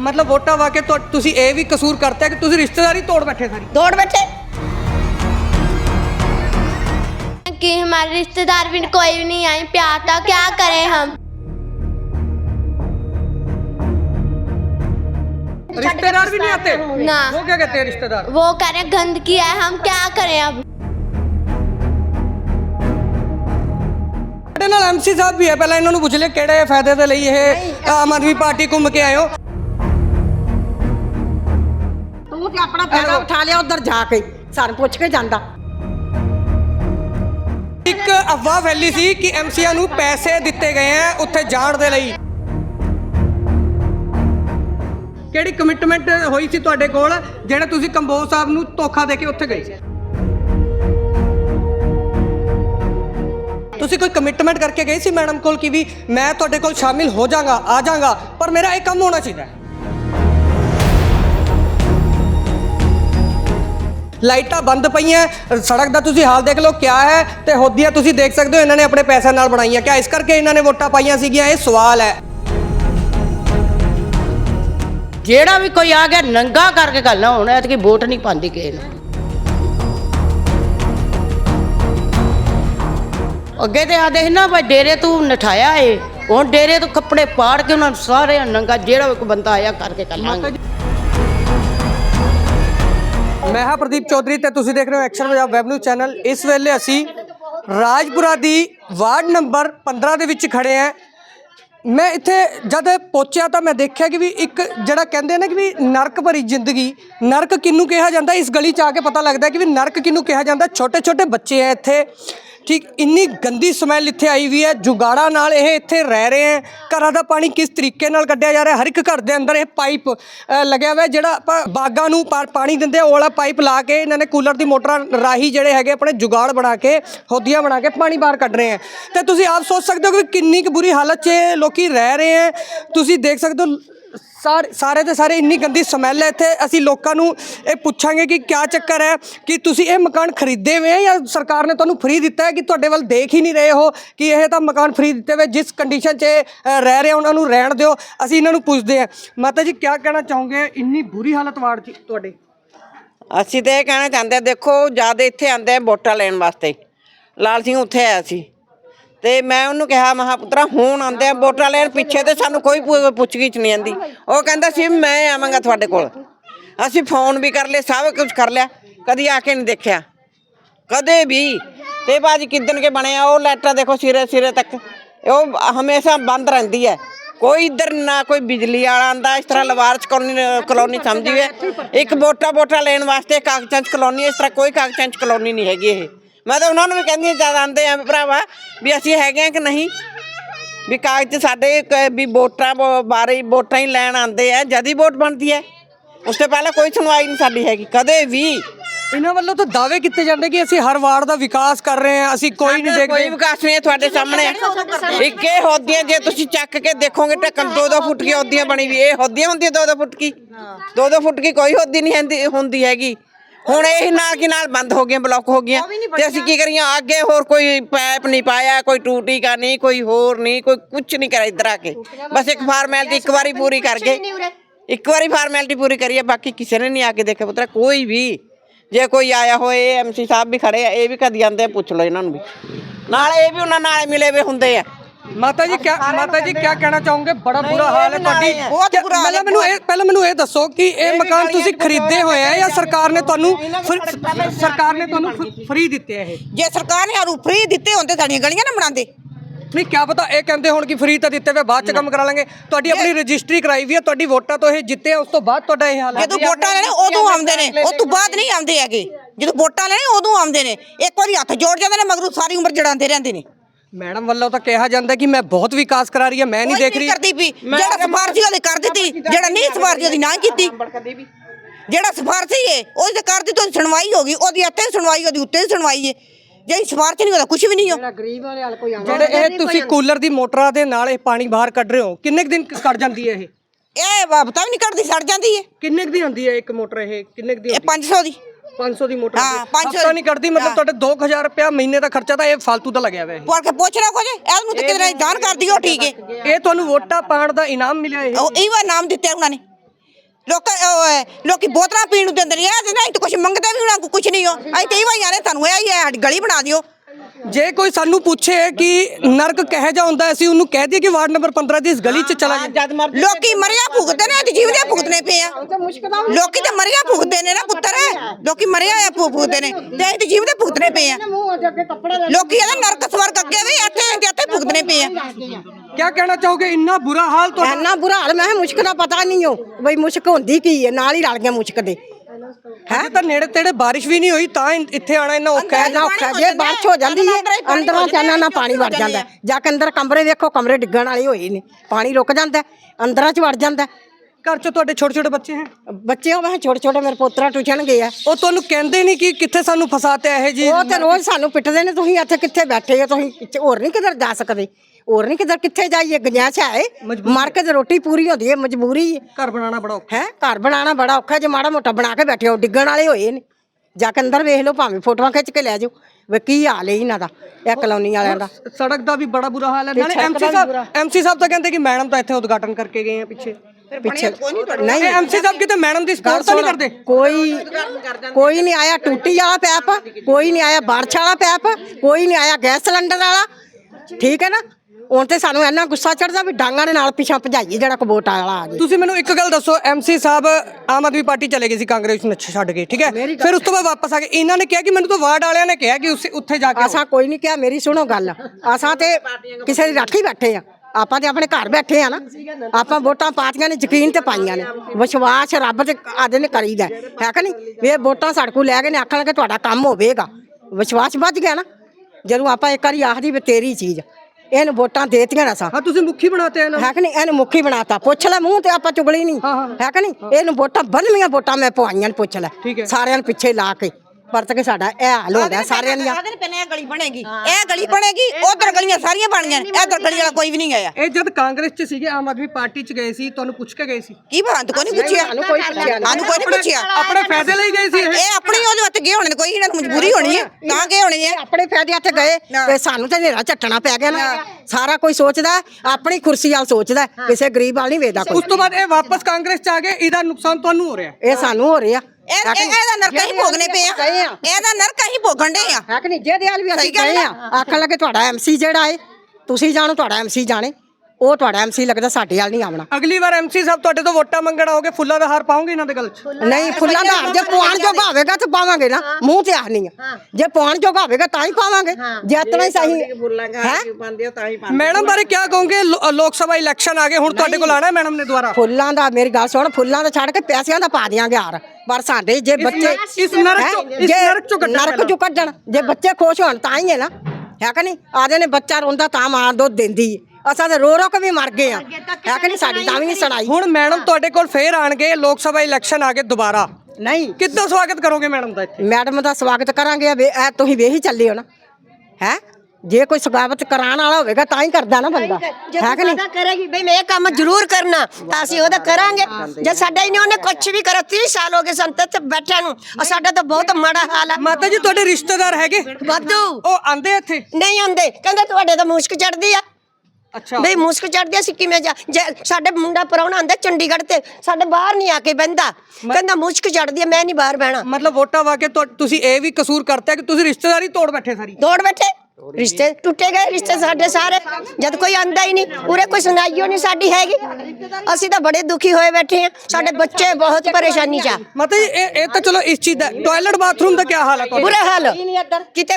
A: ਮਤਲਬ ਵੋਟਾਂ ਵਾ ਕੇ ਤੁਹਾ- ਤੁਸੀਂ ਇਹ ਵੀ ਕਸੂਰ ਕਰਤਾ ਕਿ ਤੁਸੀਂ ਰਿਸ਼ਤੇਦਾਰੀ ਤੋੜ ਬੈਠੇ ਸਾਰੀ
B: ਦੌੜ ਬੈਠੇ
C: कि हमारे रिश्तेदार भी कोई भी नहीं आए प्यार था क्या करें हम
A: रिश्तेदार भी नहीं आते
C: ना।
A: वो क्या कहते हैं रिश्तेदार
C: वो कह रहे गंदगी है हम क्या करें अब
A: ਸਾਡੇ ਨਾਲ ਐਮਸੀ ਸਾਹਿਬ ਵੀ ਹੈ। ਪਹਿਲਾਂ ਇਹਨਾਂ ਨੂੰ ਪੁੱਛ ਲਿਆ ਕਿਹੜੇ ਫਾਇਦੇ ਦੇ ਲਈ ਇਹ ਆਮ ਆਦਮੀ ਪਾਰਟੀ ਘੁੰਮ ਕੇ ਹੋ।
B: ਤੂੰ ਤੇ ਆਪਣਾ ਫਾਇਦਾ ਉਠਾ ਲਿਆ ਉਧਰ ਜਾ ਕੇ। ਸਾਨੂੰ ਪੁੱਛ ਕੇ ਜਾਂਦਾ।
A: ਇੱਕ ਅਫਵਾਹ ਫੈਲੀ ਸੀ ਕਿ ਐਮਸੀਆਂ ਨੂੰ ਪੈਸੇ ਦਿੱਤੇ ਗਏ ਆ ਉੱਥੇ ਜਾਣ ਦੇ ਲਈ। ਕਿਹੜੀ ਕਮਿਟਮੈਂਟ ਹੋਈ ਸੀ ਤੁਹਾਡੇ ਕੋਲ ਜਿਹੜੇ ਤੁਸੀਂ ਕੰਬੋਜ ਸਾਹਿਬ ਨੂੰ ਧੋਖਾ ਦੇ ਕੇ ਉੱਥੇ ਗਏ ਤੁਸੀਂ ਕੋਈ ਕਮਿਟਮੈਂਟ ਕਰਕੇ ਗਏ ਸੀ ਮੈਡਮ ਕੋਲ ਕਿ ਵੀ ਮੈਂ ਤੁਹਾਡੇ ਕੋਲ ਸ਼ਾਮਿਲ ਹੋ ਜਾਗਾ, ਆ ਜਾਗਾ, ਪਰ ਮੇਰਾ ਇਹ ਕੰਮ ਹੋਣਾ ਚਾਹੀਦਾ ਹੈ। ਲਾਈਟਾਂ ਬੰਦ ਪਈਆਂ, ਸੜਕ ਦਾ ਤੁਸੀਂ ਹਾਲ ਦੇਖ ਲਓ, ਕਿਆ ਹੈ ਤੇ ਹੋਦੀਆਂ ਤੁਸੀਂ ਦੇਖ ਸਕਦੇ ਹੋ, ਇਹਨਾਂ ਨੇ ਆਪਣੇ ਪੈਸਿਆਂ ਨਾਲ ਬਣਾਈਆਂ, ਕਿਆ ਇਸ ਕਰਕੇ ਇਹਨਾਂ ਨੇ ਵੋਟਾਂ ਪਾਈਆਂ ਸੀਗੀਆਂ, ਇਹ ਸਵਾਲ ਹੈ।
D: ਜਿਹੜਾ ਵੀ ਕੋਈ ਆ ਗਿਆ, ਨੰਗਾ ਕਰਕੇ ਗੱਲ ਨਾ ਹੋਣਾ, ਐਤਕੀ ਵੋਟ ਨਹੀਂ ਪਾਉਂਦੀ ਕਿਸੇ ਨੂੰ। ਅੱਗੇ ਤੇ ਆਦੇ ਸੀ ਨਾ ਭਾਈ ਡੇਰੇ ਤੂੰ ਨਠਾਇਆ ਏ। ਹੁਣ ਡੇਰੇ ਤੋਂ ਕੱਪੜੇ ਪਾੜ ਕੇ ਉਹਨਾਂ ਨੂੰ ਸਾਰੇ ਨੰਗਾ ਜਿਹੜਾ ਕੋਈ ਬੰਦਾ ਆਇਆ ਕਰਕੇ ਕਰ ਲਾਂਗੇ।
A: ਮੈਂ ਹਾਂ ਪ੍ਰਦੀਪ ਚੌਧਰੀ ਤੇ ਤੁਸੀਂ ਦੇਖ ਰਹੇ ਹੋ action Punjab web news channel ਇਸ ਵੇਲੇ ਅਸੀਂ ਰਾਜਪੁਰਾ ਦੀ ਵਾਰਡ ਨੰਬਰ 15 ਦੇ ਵਿੱਚ ਖੜੇ ਆ ਮੈਂ ਇੱਥੇ ਜਦ ਪਹੁੰਚਿਆ ਤਾਂ ਮੈਂ ਦੇਖਿਆ ਕਿ ਵੀ ਇੱਕ ਜਿਹੜਾ ਕਹਿੰਦੇ ਨੇ ਕਿ ਵੀ ਨਰਕ ਭਰੀ ਜ਼ਿੰਦਗੀ, ਨਰਕ ਕਿਹਨੂੰ ਕਿਹਾ ਜਾਂਦਾ? ਇਸ ਗਲੀ ਚ ਆ ਕੇ ਪਤਾ ਲੱਗਦਾ ਕਿ ਵੀ ਨਰਕ ਕਿਹਨੂੰ ਕਿਹਾ ਜਾਂਦਾ? ਛੋਟੇ ਛੋਟੇ ਬੱਚੇ ਆ ਇੱਥੇ। ਠੀਕ, ਇੰਨੀ ਗੰਦੀ ਸਮੈਲ ਇੱਥੇ ਆਈ ਵੀ ਹੈ। ਜੁਗਾੜਾ ਨਾਲ ਇਹ ਇੱਥੇ ਰਹਿ ਰਹੇ ਹੈ। ਘਰਾਂ ਦਾ ਪਾਣੀ ਕਿਸ ਤਰੀਕੇ ਨਾਲ ਕੱਢਿਆ ਜਾ ਰਿਹਾ? ਹਰ ਇੱਕ ਘਰ ਦੇ ਅੰਦਰ ਇਹ ਪਾਈਪ ਲੱਗਿਆ ਹੋਇਆ ਜਿਹੜਾ ਆਪਾਂ ਬਾਗਾਂ ਨੂੰ ਪਾ- ਪਾਣੀ ਦਿੰਦੇ ਆ, ਉਹ ਵਾਲਾ ਪਾਈਪ ਲਾ ਕੇ ਇਹਨਾਂ ਨੇ ਕੂਲਰ ਦੀ ਮੋਟਰਾਂ ਰਾਹੀਂ ਜਿਹੜੇ ਹੈਗੇ ਆਪਣੇ ਜੁਗਾੜ ਬਣਾ ਕੇ, ਹੋਦੀਆਂ ਬਣਾ ਕੇ ਪਾਣੀ ਬਾਹਰ ਕੱਢ ਰਹੇ ਹੈ। ਤੇ ਤੁਸੀਂ ਆਪ ਸੋਚ ਸਕਦੇ ਹੋ ਕਿ ਕਿੰਨੀ ਕੁ ਬੁਰੀ ਹਾਲਤ 'ਚ ਇਹ ਲੋਕੀ ਰਹਿ ਰਹੇ ਹੈ। ਤੁਸੀਂ ਦੇਖ ਸਕਦੇ ਹੋ ਸਾਰੇ ਸਾਰੇ ਦੇ ਸਾਰੇ ਇੰਨੀ ਗੰਦੀ ਸਮੈਲ ਹੈ ਇੱਥੇ। ਅਸੀਂ ਲੋਕਾਂ ਨੂੰ ਇਹ ਪੁੱਛਾਂਗੇ ਕਿ ਕਿਆ ਚੱਕਰ ਹੈ ਕਿ ਤੁਸੀਂ ਇਹ ਮਕਾਨ ਖਰੀਦੇ ਹੋਏ ਆ ਜਾਂ ਸਰਕਾਰ ਨੇ ਤੁਹਾਨੂੰ ਫ੍ਰੀ ਦਿੱਤਾ ਹੈ ਕਿ ਤੁਹਾਡੇ ਵੱਲ ਦੇਖ ਹੀ ਨਹੀਂ ਰਹੇ ਹੋ ਕਿ ਇਹ ਤਾਂ ਮਕਾਨ ਫ੍ਰੀ ਦਿੱਤੇ ਹੋਏ ਜਿਸ ਕੰਡੀਸ਼ਨ 'ਚ ਇਹ, ਅ, ਰਹਿ ਰਹੇ ਆ, ਉਹਨਾਂ ਨੂੰ ਰਹਿਣ ਦਿਓ। ਅਸੀਂ ਇਹਨਾਂ ਨੂੰ ਪੁੱਛਦੇ ਹਾਂ। ਮਾਤਾ ਜੀ ਕਿਆ ਕਹਿਣਾ ਚਾਹੋਗੇ? ਇੰਨੀ ਬੁਰੀ ਹਾਲਤ ਵਾਰਡ 'ਚ ਤੁਹਾਡੇ।
E: ਅਸੀਂ ਤਾਂ ਇਹ ਕਹਿਣਾ ਚਾਹੁੰਦੇ ਹਾਂ, ਦੇਖੋ ਜਦ ਇੱਥੇ ਆਂਦੇ ਆ ਵੋਟਾਂ ਲੈਣ ਵਾਸਤੇ। ਲਾਲ ਸਿੰਘ ਉੱਥੇ ਆਇਆ ਸੀ। ਤੇ ਮੈਂ ਉਹਨੂੰ ਕਿਹਾ ਮਹਾ ਪੁੱਤਰਾ, ਹੁਣ ਆਂਦੇ ਆ ਵੋਟਾਂ ਲੈਣ, ਪਿੱਛੇ ਤੇ ਸਾਨੂੰ ਕੋਈ ਪੁ- ਪੁੱਛਗਿੱਛ ਨਹੀਂ ਆਂਦੀ। ਉਹ ਕਹਿੰਦਾ ਸੀ, ਮੈਂ ਆਵਾਂਗਾ ਤੁਹਾਡੇ ਕੋਲ। ਅਸੀਂ ਫੋਨ ਵੀ ਕਰ ਲਏ ਸਭ ਕੁਝ ਕਰ ਲਿਆ, ਕਦੀ ਆ ਕੇ ਨਹੀਂ ਦੇਖਿਆ। ਕਦੇ ਵੀ। ਤੇ ਬਾਜੀ ਕਿਦਨ ਕੇ ਬਣਿਆ ਉਹ ਲੈਟਰ ਦੇਖੋ ਸਿਰੇ ਸਿਰੇ ਤੱਕ। ਉਹ ਹਮੇਸ਼ਾ ਬੰਦ ਰਹਿੰਦੀ ਹੈ। ਕੋਈ ਇੱਧਰ ਨਾ ਕੋਈ ਬਿਜਲੀ ਵਾਲਾ ਆਂਦਾ ਇਸ ਤਰ੍ਹਾਂ ਲਵਾਰਚ ਕਲੋਨੀ ਕਲੋਨੀ ਸਮਝੀ ਹੈ। ਇੱਕ ਵੋਟਾਂ ਵੋਟਾਂ ਲੈਣ ਵਾਸਤੇ ਕਾਗਜ਼ਾਂ 'ਚ ਕਲੋਨੀ ਇਸ ਤਰ੍ਹਾਂ ਕੋਈ ਕਾਗਜ਼ਾਂ 'ਚ ਕਲੋਨੀ ਨਹੀਂ ਹੈਗੀ ਇਹ। ਮੈਂ ਤਾਂ ਉਹਨਾਂ ਨੂੰ ਵੀ ਕਹਿੰਦੀ ਹਾਂ ਜਦ ਆਂਦੇ ਆ ਭਰਾਵਾ ਵੀ ਅਸੀਂ ਹੈਗੇ ਆ ਕਿ ਨਹੀਂ? ਵੀ ਕਾਗਜ਼ ਸਾਡੇ ਕ- ਵੀ ਵੋਟਾਂ ਬ- ਬਾਰੇ ਹੀ ਵੋਟਾਂ ਹੀ ਲੈਣ ਆਂਦੇ ਆ ਜਦ ਹੀ ਵੋਟ ਬਣਦੀ ਹੈ। ਉਸ ਤੋਂ ਪਹਿਲਾਂ ਕੋਈ ਸੁਣਵਾਈ ਨਹੀਂ ਸਾਡੀ ਹੈਗੀ ਕਦੇ ਵੀ।
A: ਇਹਨਾਂ ਵੱਲੋਂ ਤਾਂ ਦਾਅਵੇ ਕੀਤੇ ਜਾਂਦੇ ਕਿ ਅਸੀਂ ਹਰ ਵਾਰਡ ਦਾ ਵਿਕਾਸ ਕਰ ਰਹੇ ਹਾਂ ਅਸੀਂ ਕੋਈ ਨਹੀਂ
E: ਕੋਈ
A: ਦੇਖਦੇ।
E: ਵਿਕਾਸ ਨਹੀਂ ਹੈ ਤੁਹਾਡੇ ਸਾਹਮਣੇ। ਇੱਕੇ ਹੋਦੀਆਂ ਜੇ ਤੁਸੀਂ ਚੱਕ ਕੇ ਦੇਖੋਗੇ ਢੱਕਣ 2-2 ਫੁੱਟ ਕੀ ਹੋਦੀਆਂ ਬਣੀ ਵੀ ਇਹ ਹੋਦੀਆਂ ਹੁੰਦੀਆਂ 2-2 ਫੁੱਟ ਕੀ? 2-2 ਫੁੱਟ ਕੀ ਕੋਈ ਹੋਦੀ ਨਹੀਂ ਹੁੰਦੀ ਹੁੰਦੀ ਹੈਗੀ। ਹੁਣ ਇਹ ਨਾਲ ਕੀ ਨਾਲ ਬੰਦ ਹੋ ਗਈਆਂ ਬਲੌਕ ਹੋ ਗਈਆਂ। ਤੇ ਅਸੀਂ ਕੀ ਕਰੀਏ ਅੱਗੇ ਹੋਰ ਕੋਈ ਪਾਈਪ ਨਹੀਂ ਪਾਇਆ ਕੋਈ ਟੂਟੀ ਕਾ ਨਹੀਂ ਕੋਈ ਹੋਰ ਨਹੀਂ ਕੋਈ ਕੁਝ ਨਹੀਂ ਕਰਿਆ ਇੱਧਰ ਆ ਕੇ। ਬਸ ਇੱਕ ਫਾਰਮੈਲਿਟੀ ਇੱਕ ਵਾਰੀ ਪੂਰੀ ਕਰ ਗਏ। ਇੱਕ ਵਾਰੀ ਫਾਰਮੈਲਿਟੀ ਪੂਰੀ ਕਰੀਏ ਬਾਕੀ ਕਿਸੇ ਨੇ ਨਹੀਂ ਆ ਕੇ ਦੇਖਿਆ ਪੁੱਤਰਾ ਕੋਈ ਵੀ। ਜੇ ਕੋਈ ਆਇਆ ਹੋਏ ਐਮਸੀ ਸਾਹਿਬ ਵੀ ਖੜੇ ਆ ਇਹ ਵੀ ਕਦੀ ਆਂਦੇ ਪੁੱਛ ਲਓ ਇਹਨਾਂ ਨੂੰ ਵੀ। ਨਾਲੇ ਇਹ ਵੀ ਉਹਨਾਂ ਨਾਲ ਮਿਲੇ ਵੇ ਹੁੰਦੇ ਆ।
A: ਮਾਤਾ ਜੀ ਕਿਆ ਮਾਤਾ ਜੀ ਕਿਆ ਕਹਿਣਾ ਚਾਹੋਗੇ? ਬੜਾ ਬੁਰਾ ਹਾਲ ਹੈ ਤੁਹਾਡੀ।
E: ਬਹੁਤ
A: ਕਿਆ-
E: ਬੁਰਾ ਹਾਲ
A: ਪਹਿਲਾਂ
E: ਹੈ,
A: ਮੈਨੂੰ ਇਹ ਪਹਿਲਾਂ ਮੈਨੂੰ ਇਹ ਦੱਸੋ ਕਿ ਇਹ ਮਕਾਨ ਤੁਸੀਂ ਖਰੀਦੇ ਹੋਏ ਆ ਜਾਂ ਸਰਕਾਰ ਨੇ ਤੁਹਾਨੂੰ ਸਰਕਾਰ ਨੇ ਤੁਹਾਨੂੰ ਫ੍ਰੀ ਦਿੱਤੇ ਆ ਇਹ।
F: ਜੇ ਸਰਕਾਰ ਨੇ ਸਾਨੂੰ ਫ੍ਰੀ ਦਿੱਤੇ ਹੁੰਦੇ ਸਾਡੀਆਂ ਗਲੀਆਂ ਨਾ ਬਣਾਉਂਦੇ।
A: ਨਹੀਂ ਕਿਆ ਪਤਾ ਇਹ ਕਹਿੰਦੇ ਹੁਣ ਕਿ ਫ੍ਰੀ ਤਾਂ ਦਿੱਤੇ ਵੇ ਬਾਅਦ ਚ ਕੰਮ ਕਰਾ ਲਾਂਗੇ। ਤੁਹਾਡੀ ਆਪਣੀ ਰਜਿਸਟਰੀ ਕਰਾਈ ਵੀ ਹੈ ਤੁਹਾਡੀ ਵੋਟਾਂ ਤੋਂ ਇਹ ਜਿੱਤੇ ਉਸ ਤੋਂ ਬਾਅਦ ਤੁਹਾਡਾ ਇਹ ਹਾਲ ਹੈ।
F: ਜਦੋਂ ਵੋਟਾਂ ਲੈਣੇ ਉਦੋਂ ਆਉਂਦੇ ਨੇ। ਉਸ ਤੋਂ ਬਾਅਦ ਨਹੀਂ ਆਉਂਦੇ ਹੈਗੇ। ਜਦੋਂ ਵੋਟਾਂ ਲੈਣੇ ਉਦੋਂ ਆਉਂਦੇ ਨੇ। ਇੱਕ ਵਾਰੀ ਹੱਥ ਜੋੜ ਜਾਂਦੇ ਨੇ ਮਗਰੋਂ ਸਾਰੀ ਉਮਰ ਜੜਾਉਂਦੇ ਰਹਿੰਦੇ ਨੇ।
A: ਮੈਡਮ ਵੱਲੋਂ ਤਾਂ ਕਿਹਾ ਜਾਂਦਾ ਕਿ ਮੈਂ ਬਹੁਤ ਵਿਕਾਸ ਕਰਾ ਰਹੀ ਹਾਂ ਮੈਂ ਨਹੀਂ
F: ਕੋਈ
A: ਦੇਖ ਰਹੀ।
F: ਕਰਦੀ ਵੀ ਜਿਹੜਾ ਸਿਫਾਰਸ਼ੀ ਉਹਦੀ ਕਰ ਦਿੱਤੀ ਜਿਹੜਾ ਨਹੀਂ ਸਿਫਾਰਸ਼ੀ ਉਹਦੀ ਨਾ ਕੀਤੀ। ਜਿਹੜਾ ਸਿਫਾਰਸ਼ੀ ਹੈ ਉਹਦੀ ਤਾਂ ਕਰ ਦਿੱਤੀ ਸੁਣਵਾਈ ਹੋ ਗਈ ਉਹਦੀ ਇੱਥੇ ਸੁਣਵਾਈ ਉਹਦੀ ਉੱਤੇ ਸੁਣਵਾਈ ਹੈ ਜਿਹੜੀ ਸਿਫਾਰਸ਼ ਨਹੀਂ ਉਹਦਾ ਕੁਝ ਵੀ ਨਹੀਂ ਹੋ।
A: ਜਿਹੜੇ ਇਹ ਤੁਸੀਂ ਕੂਲਰ ਦੀ ਮੋਟਰਾਂ ਦੇ ਨਾਲ ਇਹ ਪਾਣੀ ਬਾਹਰ ਕੱਢ ਰਹੇ ਹੋ ਕਿੰਨੇ ਕੁ ਦਿਨ ਕੱਢ ਜਾਂਦੀ ਹੈ ਇਹ?
F: ਇਹ ਪਤਾ ਵੀ ਨਹੀਂ ਕੱਢਦੀ ਸੜ ਜਾਂਦੀ ਹੈ
A: ਕਿੰਨੇ ਕੁ ਦੀ ਹੁੰਦੀ ਹੈ ਇੱਕ ਮੋਟਰ ਇਹ? ਕਿੰਨੇ ਕੁ ਦੀ
F: ਇਹ
A: ਹੁੰਦੀ
F: 500 ਦੀ।
A: 500 ਦੀ ਮੋਟਰ
F: ਹਾਂ,
A: ਹੁੰਦੀ ਹੈ।
F: 500
A: ਹਫ਼ਤਾ ਨਹੀਂ ਕੱਢਦੀ ਮਤਲਬ ਤੁਹਾਡੇ 2000 ਰੁਪਇਆ ਮਹੀਨੇ ਦਾ ਖਰਚਾ ਤਾਂ ਇਹ ਫालतू ਦਾ ਲੱਗਿਆ ਹੋਇਆ
F: ਪੁੱਛ ਕੇ ਪੁੱਛ ਨਾ ਕੁਝ ਇਹਨੂੰ ਤਾਂ ਕਿਤੇ ਜਾਣ ਕਰਦੀ ਉਹ ਠੀਕ ਹੈ।
A: ਇਹ ਇਹ ਤੁਹਾਨੂੰ ਵੋਟਾਂ ਪਾਣ ਦਾ ਇਨਾਮ ਮਿਲਿਆ ਇਹ।
F: ਉਹ ਇਹ ਵਾ ਨਾਮ ਦਿੱਤੇ ਉਹਨਾਂ ਨੇ। ਲੋਕ ਉਹ, ਲੋਕੀ ਬੋਤਲਾਂ ਪੀਣ ਨੂੰ ਦਿੰਦੇ ਨੇ ਇਹ ਨਹੀਂ ਤਾਂ ਕੁਝ ਮੰਗਦੇ ਵੀ ਉਹਨਾਂ ਕੋ ਕੁਝ ਨਹੀਂ ਹੋ ਅਸੀਂ ਤੇ ਇਹ ਵਾਈਆਂ ਨੇ ਤੁਹਾਨੂੰ ਇਹ ਹੀ ਹੈ ਸਾਡੀ ਗਲੀ ਬਣਾ ਦਿਓ।
A: ਜੇ ਕੋਈ ਸਾਨੂੰ ਪੁੱਛੇ ਕਿ ਨਰਕ ਕਹੇ ਜਾ ਹੁੰਦਾ ਅਸੀਂ ਉਹਨੂੰ ਕਹਿ ਦਈਏ ਕਿ ਵਾਰਡ ਨੰਬਰ 15 ਦੀ ਇਸ ਗਲੀ 'ਚ ਚਲਾ ਜਾ।
F: ਲੋਕੀ ਮਰਿਆ ਭੁਗਤਦੇ ਨੇ ਤੇ ਜੀਵਦੇ ਭੁਗਤਨੇ ਪਏ ਆ। ਲੋਕੀ ਤੇ ਮਰਿਆ ਭੁਗਤਦੇ ਨੇ ਨਾ ਪੁੱਤਰ। ਲੋਕੀ ਮਰਿਆ ਆ ਭੁਗਤਦੇ ਨੇ। ਤੇ ਅਸੀਂ ਤੇ ਜੀਵਦੇ ਭੁਗਤਨੇ ਪਏ ਆ। ਲੋਕੀ ਇਹਦਾ ਨਰਕ ਸਵਰਗ ਅੱਗੇ ਵੀ ਇੱਥੇ ਇੱਥੇ ਭੁਗਤਨੇ ਪਏ ਆ।
A: ਕੀ ਕਹਿਣਾ ਚਾਹੋਗੇ? ਇੰਨਾ ਬੁਰਾ ਹਾਲ ਤੁਹਾਡਾ?
B: ਇੰਨਾ ਬੁਰਾ ਹਾਲ ਮੈਂ ਕਿਹਾ ਮੁਸ਼ਕ ਦਾ ਪਤਾ ਨਹੀਂ ਹੋ ਬਈ ਮੁਸ਼ਕ ਹੁੰਦੀ ਕੀ ਹੈ? ਨਾਲ ਹੀ ਰਲ ਗਿਆ ਮੁਸ਼ਕ ਦੇ।
A: ਹੈ ਤਾਂ ਨੇੜੇ ਤੇੜੇ ਬਾਰਿਸ਼ ਵੀ ਨਹੀਂ ਹੋਈ ਤਾਂ ਇੱਥੇ ਆਣਾ ਇੰਨਾ ਔਖਾ ਹੈ
B: ਇੰਨਾ ਔਖਾ ਜੇ ਬਾਰਿਸ਼ ਹੋ ਜਾਂਦੀ ਹੈ ਅੰਦਰੋਂ ਚਾਨਾ ਨਾ ਪਾਣੀ ਵੜ ਜਾਂਦਾ ਹੈ। ਜਾ ਕੇ ਅੰਦਰ ਕਮਰੇ ਵੇਖੋ ਕਮਰੇ ਡਿੱਗਣ ਵਾਲੇ ਹੋਏ ਨੇ ਪਾਣੀ ਰੁਕ ਜਾਂਦਾ ਹੈ, ਅੰਦਰਾਂ ਚ ਵੜ ਜਾਂਦਾ ਹੈ।
A: ਘਰ 'ਚ ਤੁਹਾਡੇ ਛੋਟੇ ਛੋਟੇ ਬੱਚੇ ਹਨ
B: ਬੱਚੇ ਉਹ ਮੈਂ ਛੋਟੇ ਛੋਟੇ ਮੇਰੇ ਪੋਤਰਾ ਟਿਊਸ਼ਨ ਗਏ ਆ।
A: ਉਹ ਤੁਹਾਨੂੰ ਕਹਿੰਦੇ ਨਹੀਂ ਕਿ ਕਿੱਥੇ ਸਾਨੂੰ ਫਸਾਤੇ ਇਹ ਜੀ
B: ਉਹ ਤੇ ਰੋਜ਼ ਸਾਨੂੰ ਪਿੱਟਦੇ ਨੇ ਤੁਸੀਂ ਇੱਥੇ ਕਿੱਥੇ ਬੈਠੇ ਹੋ? ਤੁਸੀਂ ਕਿੱਥੇ- ਹੋਰ ਨਹੀਂ ਕਿਧਰ ਜਾ ਸਕਦੇ। ਹੋਰ ਨਹੀਂ ਕਿਧਰ ਕਿੱਥੇ ਜਾਈਏ? ਗੁੰਜਾਇਸ਼ ਹੈ ਮਾਰ ਕੇ ਤੇ ਰੋਟੀ ਪੂਰੀ ਹੁੰਦੀ ਹੈ ਮਜਬੂਰੀ। ਹੈ
A: ਘਰ ਬਣਾਉਣਾ ਬੜਾ ਔਖਾ।
B: ਹੈ? ਘਰ ਬਣਾਉਣਾ ਬੜਾ ਔਖਾ ਜੇ ਮਾੜਾ ਮੋਟਾ ਬਣਾ ਕੇ ਬੈਠੇ ਹੋ ਡਿੱਗਣ ਵਾਲੇ ਹੋਏ ਨੇ। ਜਾ ਕੇ ਅੰਦਰ ਵੇਖ ਲਓ ਭਾਵੇਂ ਫੋਟੋਆਂ ਖਿੱਚ ਕੇ ਲੈ ਜਾਓ। ਵੀ ਕੀ ਹਾਲ ਹੈ ਇਹਨਾਂ ਦਾ ਇਹ ਕਲੋਨੀ ਵਾਲਿਆਂ ਦਾ।
A: ਸੜਕ ਦਾ ਵੀ ਬੜਾ ਬੁਰਾ ਹਾਲ ਹੈ। ਨਾਲੇ
B: ਸੜਕ ਦਾ
A: ਐਮਸੀ
B: ਵੀ
A: ਸਾਹਿਬ
B: ਬੁਰਾ।
A: ਐਮਸੀ ਸਾਹਿਬ ਤਾਂ ਕਹਿੰਦੇ ਕਿ ਮੈਡਮ ਤਾਂ ਇੱਥੇ ਉਦਘਾਟਨ ਕਰਕੇ ਗਏ ਆ ਪਿੱਛੇ।
B: ਪਿੱਛੇ
A: ਨਹੀਂ ਐਮਸੀ ਸਾਹਿਬ ਕਿਤੇ ਮੈਡਮ ਦੀ ਸਪੋਰਟ ਤਾਂ ਨਹੀਂ ਕਰਦੇ?
B: ਕੋਈ ਕੋਈ ਨਹੀਂ ਆਇਆ ਟੂਟੀ ਵਾਲਾ ਪੈਪ ਕੋਈ ਨਹੀਂ ਆਇਆ ਬਾਰਛ ਵਾਲਾ ਪੈਪ ਕੋਈ ਨਹੀਂ ਆਇਆ ਗੈਸ ਸਿਲੰਡਰ ਵਾਲਾ। ਠੀਕ ਹੈ ਨਾ? ਹੁਣ ਤੇ ਸਾਨੂੰ ਇੰਨਾ ਗੁੱਸਾ ਚੜਦਾ ਵੀ ਡਾਂਗਾਂ ਦੇ ਨਾਲ ਪਿਛਾ ਭਜਾਈਏ ਜਿਹੜਾ ਕਬੋਟਾ ਵਾਲਾ ਆ ਗਿਆ
A: ਤੁਸੀਂ ਮੈਨੂੰ ਇੱਕ ਗੱਲ ਦੱਸੋ ਐਮਸੀ ਸਾਹਿਬ ਆਮ ਆਦਮੀ ਪਾਰਟੀ ਚਲੇ ਗਏ ਸੀ ਕਾਂਗਰਸ ਨੂੰ ਛੱਡ ਕੇ ਠੀਕ ਹੈ? ਫਿਰ ਉਸ ਤੋਂ ਬਾਅਦ ਵਾਪਸ ਆ ਗਏ ਇਹਨਾਂ ਨੇ ਕਿਹਾ ਕਿ ਮੈਨੂੰ ਤਾਂ ਵਾਰਡ ਵਾਲਿਆਂ ਨੇ ਕਿਹਾ ਕਿ ਉਸੇ ਉੱਥੇ ਜਾ ਕੇ
B: ਅਸਾਂ ਕੋਈ ਨਹੀਂ ਕਿਹਾ ਮੇਰੀ ਸੁਣੋ ਗੱਲ। ਅਸਾਂ ਤੇ ਕਿਸੇ ਦੀ ਰਾਖੀ ਬੈਠੇ ਆ। ਆਪਾਂ ਤੇ ਆਪਣੇ ਘਰ ਬੈਠੇ ਆ ਨਾ ਆਪਾਂ ਵੋਟਾਂ ਪਾਤੀਆਂ ਨੇ ਯਕੀਨ ਤੇ ਪਾਈਆਂ ਨੇ। ਵਿਸ਼ਵਾਸ ਰੱਬ ਤੇ ਆਦੇ ਨੇ ਕਰੀਦਾ ਹੈ। ਹੈ ਕਿ ਨਹੀਂ? ਵੀ ਇਹ ਵੋਟਾਂ ਸਾਡੇ ਕੋਲ ਲੈ ਕੇ ਨੇ ਆਖਣ ਕਿ ਤੁਹਾਡਾ ਕੰਮ ਹੋਵੇਗਾ। ਵਿਸ਼ਵਾਸ ਵੱਜ ਗਿਆ ਨਾ। ਜਦੋਂ ਆਪਾਂ ਇੱਕ ਵਾਰੀ ਆਖਦੀ ਵੀ ਤੇਰੀ ਚੀਜ਼ ਇਹਨੂੰ ਵੋਟਾਂ ਦੇਤੀਆਂ ਨਾ ਅਸਾਂ
A: ਹਾਂ ਤੁਸੀਂ ਮੁਖੀ ਬਣਾਤੇ ਇਹਨਾਂ
B: ਹੈ ਕਿ ਨਹੀਂ? ਇਹਨੂੰ ਮੁਖੀ ਬਣਾਤਾ। ਪੁੱਛ ਲੈ ਮੂੰਹ ਤੇ ਆਪਾਂ ਚੁਗਲੀ ਨਹੀਂ। ਹੈ ਕਿ ਨਹੀਂ? ਇਹਨੂੰ ਵੋਟਾਂ ਬੰਨਵੀਆਂ ਵੋਟਾਂ ਮੈਂ ਪਵਾਈਆਂ ਪੁੱਛ ਲੈ। ਸਾਰਿਆਂ ਨੂੰ ਪਿੱਛੇ ਲਾ ਕੇ। ਪਰਤ ਕੇ ਸਾਡਾ ਇਹ ਹਾਲ ਹੋ ਗਿਆ ਸਾਰਿਆਂ ਦੀਆਂ।
F: ਆਦੇ ਨੇ ਪਹਿਲਾਂ ਇਹ ਗਲੀ ਬਣੇਗੀ। ਇਹ ਗਲੀ ਬਣੇਗੀ ਉਧਰ ਗਲੀਆਂ ਸਾਰੀਆਂ ਬਣੀਆਂ ਨੇ ਇਧਰ ਗਲੀ ਵਾਲਾ ਕੋਈ ਵੀ ਨਹੀਂ ਆਇਆ।
A: ਇਹ ਜਦ ਕਾਂਗਰਸ 'ਚ ਸੀਗੇ ਆਮ ਆਦਮੀ ਪਾਰਟੀ 'ਚ ਗਏ ਸੀ ਤੁਹਾਨੂੰ ਪੁੱਛ ਕੇ ਗਏ ਸੀ।
F: ਕੀ ਬੰਦ ਕੋਈ ਨਹੀਂ ਪੁੱਛਿਆ।
B: ਸਾਨੂੰ ਕੋਈ ਪੁੱਛਿਆ। ਨਹੀਂ।
F: ਸਾਨੂੰ ਕੋਈ ਨਹੀਂ ਪੁੱਛਿਆ।
A: ਆਪਣੇ ਫਾਇਦੇ ਲਈ ਗਏ ਸੀ ਇਹ।
F: ਇਹ ਆਪਣੀ ਉਹਦੇ ਵਾਸਤੇ ਗਏ ਹੋਣੇ ਕੋਈ ਇਹਨਾਂ ਨੂੰ ਮਜਬੂਰੀ ਹੋਣੀ ਹੈ ਤਾਂ ਗਏ ਹੋਣੇ ਆ
B: ਆਪਣੇ ਫਾਇਦੇ ਤੇ ਗਏ ਤੇ ਸਾਨੂੰ ਤਾਂ ਹਨੇਰਾ ਝੱਟਣਾ ਪੈ ਗਿਆ ਨਾ। ਸਾਰਾ ਕੋਈ ਸੋਚਦਾ ਆਪਣੀ ਕੁਰਸੀ ਵਾਲ ਸੋਚਦਾ ਕਿਸੇ ਗਰੀਬ ਵਾਲ ਨਹੀਂ ਵੇਖਦਾ
A: ਉਸ
B: ਕੋਈ।
A: ਤੋਂ ਬਾਅਦ ਇਹ ਵਾਪਸ ਕਾਂਗਰਸ 'ਚ ਆ ਗਏ ਇਹਦਾ ਨੁਕਸਾਨ ਤੁਹਾਨੂੰ ਹੋ ਰਿਹਾ।
B: ਇਹ ਸਾਨੂੰ ਹੋ ਰਿਹਾ।
F: ਇਹ ਇਹ- ਇਹਦਾ ਨਰਕ ਹੀ ਭੋਗਨੇ ਪਏ
B: ਗਏ
F: ਆ। ਇਹਦਾ ਨਰਕ ਹੀ ਭੋਗਣ ਦੇ ਆ।
B: ਹੈ ਕਿ ਨਹੀਂ? ਜਿਹਦੇ ਹਾਲ ਵੀ ਅਸੀਂ
F: ਸਹੀ ਗੱਲ
B: ਗਏ ਆ। ਆਖਣ ਲੱਗੇ ਤੁਹਾਡਾ ਐਮਸੀ ਜਿਹੜਾ ਏ ਤੁਸੀਂ ਜਾਣੋ ਤੁਹਾਡਾ ਐਮਸੀ ਜਾਣੇ। ਉਹ ਤੁਹਾਡਾ ਐਮਸੀ ਲੱਗਦਾ ਸਾਡੇ ਹਾਲ ਨਹੀਂ ਆਉਣਾ।
A: ਅਗਲੀ ਵਾਰ ਐਮਸੀ ਸਾਹਿਬ ਤੁਹਾਡੇ ਤੋਂ ਵੋਟਾਂ ਮੰਗਣ ਆਓਗੇ ਫੁੱਲਾਂ ਦਾ ਹਾਰ ਪਾਉਂਗੇ ਇਹਨਾਂ ਦੇ ਗਲ 'ਚ?
B: ਨਹੀਂ ਫੁੱਲਾਂ ਦਾ ਹਾਰ ਜੇ ਪਵਾਉਣ ਜੋਗਾ ਹੋਵੇਗਾ ਤਾਂ ਪਾਵਾਂਗੇ ਨਾ ਮੂੰਹ ਤੇ ਆਖਣੀ ਆ। ਜੇ ਪਵਾਉਣ ਜੋਗਾ ਹੋਵੇਗਾ ਤਾਂ ਹੀ ਪਾਵਾਂਗੇ। ਜੇ ਇਤਨਾ ਹੀ ਸਹੀ ਹੈ?
A: ਮੈਡਮ ਬਾਰੇ ਕੀ ਕਹੋਗੇ? ਲੋ- ਲੋਕ ਸਭਾ ਇਲੈਕਸ਼ਨ ਆ ਗਏ ਹੁਣ ਤੁਹਾਡੇ ਕੋਲ ਆਣਾ ਹੈ ਮੈਡਮ ਨੇ ਦੁਬਾਰਾ?
B: ਫੁੱਲਾਂ ਦਾ ਮੇਰੀ ਗੱਲ ਸੁਣ ਫੁੱਲਾਂ ਦਾ ਛੱਡ ਕੇ ਪੈਸਿਆਂ ਦਾ ਪਾ ਦਿਆਂਗੇ ਹਾਰ। ਪਰ ਸਾਡੇ ਜੇ ਬੱਚੇ
A: ਇਸ ਨਰਕ
B: ਹੈਂ?
A: ਚੋਂ- ਇਸ
B: ਜੇ
A: ਨਰਕ ਚੋਂ ਕੱਢਣ
B: ਨਰਕ ਚੋਂ ਕੱਢਣ ਜੇ ਬੱਚੇ ਖੁਸ਼ ਹੋਣ ਤਾਂ ਹੀ ਹੈ ਨਾ। ਹੈ ਕਿ ਨਹੀਂ? ਆਦੇ ਨੇ ਬੱਚਾ ਰੋਂਦਾ ਤਾਂ ਮਾਂ ਦੁੱਧ ਦਿੰਦੀ। ਹੈ। ਅਸਾਂ ਤੇ ਰੋ ਰੋ ਕੇ ਵੀ ਮਰ ਗਏ ਆ। ਹੈ ਕਿ ਨਹੀਂ? ਸਾਡੀ ਤਾਂ ਵੀ ਨਹੀਂ ਸੁਣਾਈ
A: ਹੁਣ ਮੈਡਮ ਤੁਹਾਡੇ ਕੋਲ ਫੇਰ ਆਣਗੇ ਲੋਕ ਸਭਾ ਇਲੈਕਸ਼ਨ ਆ ਗਏ ਦੁਬਾਰਾ।
B: ਨਹੀਂ।
A: ਕਿੱਦਾਂ ਸਵਾਗਤ ਕਰੋਗੇ ਮੈਡਮ ਦਾ ਇੱਥੇ?
B: ਮੈਡਮ ਦਾ ਸਵਾਗਤ ਕਰਾਂਗੇ ਵੇ ਇਹ ਤੁਸੀਂ ਵੇਹੀ ਚੱਲੇ ਹੋ ਨਾ। ਹੈ? ਜੇ ਕੋਈ ਸਵਾਗਤ ਕਰਾਉਣ ਵਾਲਾ ਹੋਵੇਗਾ ਤਾਂ ਹੀ ਕਰਦਾ ਨਾ ਬੰਦਾ। ਹੈ ਕਿ ਨਹੀਂ?
G: ਕਰੇਗੀ ਬਈ ਮੈਂ ਇਹ ਕੰਮ ਜ਼ਰੂਰ ਕਰਨਾ ਤਾਂ ਅਸੀਂ ਉਹਦਾ ਕਰਾਂਗੇ। ਜੇ ਸਾਡਾ ਹੀ ਨਹੀਂ ਉਹਨੇ ਕੁਝ ਵੀ ਕਰਾ 30 ਸਾਲ ਹੋ ਗਏ ਸੰਤ ਤੇ ਬੈਠਿਆਂ ਨੂੰ ਆ ਸਾਡਾ ਤਾਂ ਬਹੁਤ ਮਾੜਾ ਹਾਲ ਆ।
A: ਮਾਤਾ ਜੀ ਤੁਹਾਡੇ ਰਿਸ਼ਤੇਦਾਰ ਹੈਗੇ?
G: ਵਾਧੂ।
A: ਉਹ ਆਂਦੇ ਇੱਥੇ?
G: ਨਹੀਂ ਆਉਂਦੇ। ਕਹਿੰਦੇ ਤੁਹਾਡੇ ਤਾਂ ਮੁਸ਼ਕ ਚੜਦੀ ਆ। ਬਈ ਮੁਸ਼ਕ ਚੜਦੀ ਅਸੀਂ ਕਿਵੇਂ ਜਾ ਜੇ ਸਾਡੇ ਮੁੰਡਾ ਪਰਾਉਣਾ ਆਂਦਾ ਚੰਡੀਗੜ੍ਹ ਤੇ ਸਾਡੇ ਬਾਹਰ ਨਹੀਂ ਆ ਕੇ ਬਹਿੰਦਾ। ਕਹਿੰਦਾ ਮੁਸ਼ਕ ਚੜਦੀ ਆ ਮੈਂ ਨਹੀਂ ਬਾਹਰ ਬਹਿਣਾ।
A: ਮਤਲਬ ਵੋਟਾਂ ਵਾ ਕੇ ਤੁਹਾ- ਤੁਸੀਂ ਇਹ ਵੀ ਕਸੂਰ ਕਰਤਾ ਕਿ ਤੁਸੀਂ ਰਿਸ਼ਤੇਦਾਰੀ ਤੋੜ ਬੈਠੇ ਸਾਰੀ।
G: ਦੌੜ ਬੈਠੇ। ਰਿਸ਼ਤੇ ਟੁੱਟੇ ਗਏ ਰਿਸ਼ਤੇ ਸਾਡੇ ਸਾਰੇ। ਜਦ ਕੋਈ ਆਂਦਾ ਹੀ ਨਹੀਂ ਉਰੇ ਕੋਈ ਸੁਣਾਈਓ ਨਹੀਂ ਸਾਡੀ ਹੈਗੀ। ਅਸੀਂ ਤਾਂ ਬੜੇ ਦੁਖੀ ਹੋਏ ਬੈਠੇ ਆ ਸਾਡੇ ਬੱਚੇ ਬਹੁਤ ਪਰੇਸ਼ਾਨੀ ਚ ਆ।
A: ਮਾਤਾ ਜੀ ਇਹ ਇਹ ਤਾਂ ਚਲੋ ਇਸ ਚੀਜ਼ ਦਾ ਟਾਇਲਟ ਬਾਥਰੂਮ ਦਾ ਕੀ ਹਾਲ ਹੈ ਤੁਹਾਡਾ?
G: ਬੁਰਾ ਹਾਲ। ਕਿਤੇ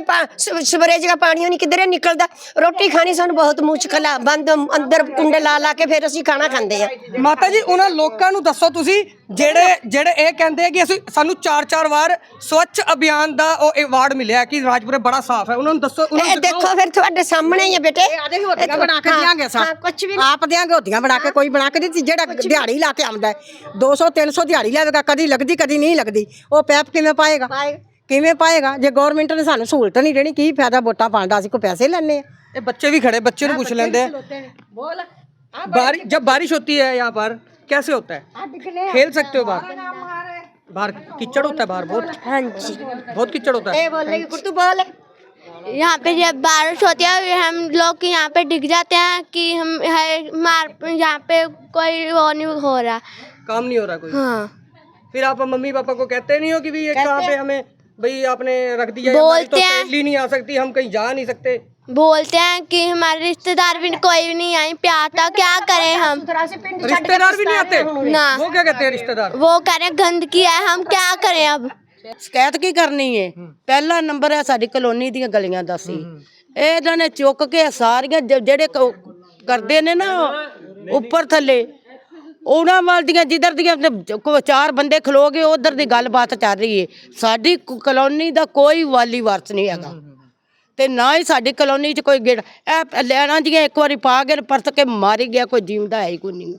G: ਸਵਰੇਜ ਦਾ ਪਾਣੀ ਨਹੀਂ ਕਿਧਰੇ ਨਿਕਲਦਾ। ਰੋਟੀ ਖਾਣੀ ਸਾਨੂੰ ਬਹੁਤ ਮੁਸ਼ਕਲ ਆ। ਬੰਦ ਅੰਦਰ ਕੁੰਡੇ ਲਾ ਲਾ ਕੇ ਫਿਰ ਅਸੀਂ ਖਾਣਾ ਖਾਂਦੇ ਆ।
A: ਮਾਤਾ ਜੀ ਉਹਨਾਂ ਲੋਕਾਂ ਨੂੰ ਦੱਸੋ ਤੁਸੀਂ ਜਿਹੜੇ ਜਿਹੜੇ ਇਹ ਕਹਿੰਦੇ ਆ ਕਿ ਅਸੀਂ ਸਾਨੂੰ ਚਾਰ ਚਾਰ ਵਾਰ ਸਵੱਛ ਅਭਿਆਨ ਦਾ ਉਹ ਅਵਾਰਡ ਮਿਲਿਆ ਕਿ ਰਾਜਪੁਰੇ ਬੜਾ ਸਾਫ਼ ਹੈ। ਉਹਨਾਂ ਨੂੰ ਦੱਸੋ ਉਹਨਾਂ
G: ਇਹ ਦੇਖੋ ਫਿਰ ਤੁਹਾਡੇ ਸਾਹਮਣੇ ਹੀ ਆ ਬੇਟੇ।
B: ਆਦੇ ਹੋਟੀਆਂ ਬਣਾ ਕੇ ਦਿਆਂਗੇ ਸਾ
G: ਕੁਝ ਵੀ
B: ਆਪ ਦਿਆਂਗੇ ਦਿਹਾੜੀ ਲਾ ਕਦੀ ਲੱਗਦੀ ਕਦੀ ਨਹੀਂ ਲੱਗਦੀ। ਉਹ ਪੈਪ ਕਿਵੇਂ ਪਾਏਗਾ? ਕਿਵੇਂ ਪਾਏਗਾ? ਜੇ ਗਵਰਨਮੈਂਟ ਨੇ ਸਾਨੂੰ ਸਹੂਲਤ ਨਹੀਂ ਦੇਣੀ ਕੀ ਫਾਇਦਾ ਵੋਟਾਂ ਪਾਉਣ ਦਾ? ਅਸੀਂ ਕੋ ਪੈਸੇ ਲੈਣੇ ਆ
A: ਇਹ ਬੱਚੇ ਵੀ ਖੜੇ ਬੱਚੇ ਨੂੰ ਪੁੱਛ ਲੈਂਦੇ ਆ।
B: ਬੋਲ।
A: ਬਾਰਿਸ਼ ਜਦ ਬਾਰਿਸ਼ ਹੁੰਦੀ ਹੈ ਯਹਾਂ ਪਰ कैसे होता है? खेल सकते हो बाहर। बाहर कीचड़ होता है बाहर बहुत।
C: हाँ जी।
A: बहुत कीचड़ होता है।
C: यहाँ पे जब बारिश होती है हम लोग यहाँ पे डिग जाते हैं कि हम हमारे यहाँ पे कोई वो नहीं हो रहा।
A: काम नहीं हो रहा कोई?
C: हाँ।
A: फिर आप मम्मी पापा को कहते नहीं हो कि भाई ये कहाँ पे हमें भाई आपने रख दिया बोलते तो
C: हैं।
A: नहीं आ सकती हम कहीं जा नहीं सकते।
C: बोलते हैं कि हमारे रिश्तेदार भी कोई भी नहीं आई पे आता क्या करें हम
A: रिश्तेदार भी नहीं आते
C: ना
A: वो क्या कहते हैं रिश्तेदार
C: वो कह रहे हैं गंदगी है हम क्या करें अब
D: ਸ਼ਿਕਾਇਤ ਕੀ ਕਰਨੀ ਏ ਪਹਿਲਾ ਨੰਬਰ ਹੈ ਸਾਡੀ ਕਲੋਨੀ ਦੀਆਂ ਗਲੀਆਂ ਦਾ ਸੀ ਇਹ ਇਹਨਾਂ ਨੇ ਚੁੱਕ ਕੇ ਸਾਰੀਆਂ ਜ- ਜਿਹੜੇ ਕ- ਕਰਦੇ ਨੇ ਨਾ ਉੱਪਰ ਥੱਲੇ ਉਹਨਾਂ ਵੱਲ ਦੀਆਂ ਜਿੱਧਰ ਦੀਆਂ ਤੇ ਕੋ- ਚਾਰ ਬੰਦੇ ਖਲੋ ਗਏ ਉਧਰ ਦੀ ਗੱਲਬਾਤ ਚੱਲ ਰਹੀ ਏ ਸਾਡੀ ਕ- ਕਲੋਨੀ ਦਾ ਕੋਈ ਵਾਲੀ ਵਾਰਸ ਨਹੀਂ ਹੈਗਾ ਤੇ ਨਾ ਹੀ ਸਾਡੀ ਕਲੋਨੀ 'ਚ ਕੋਈ ਗੇੜ। ਇਹ ਲੈਣਾ ਦੀਆਂ ਇੱਕ ਵਾਰੀ ਪਾ ਕੇ ਪਰਤ ਕੇ ਮਾਰੀ ਗਿਆ ਕੋਈ ਜੀਵਦਾ ਹੈ ਕੋਈ ਨਹੀਂ।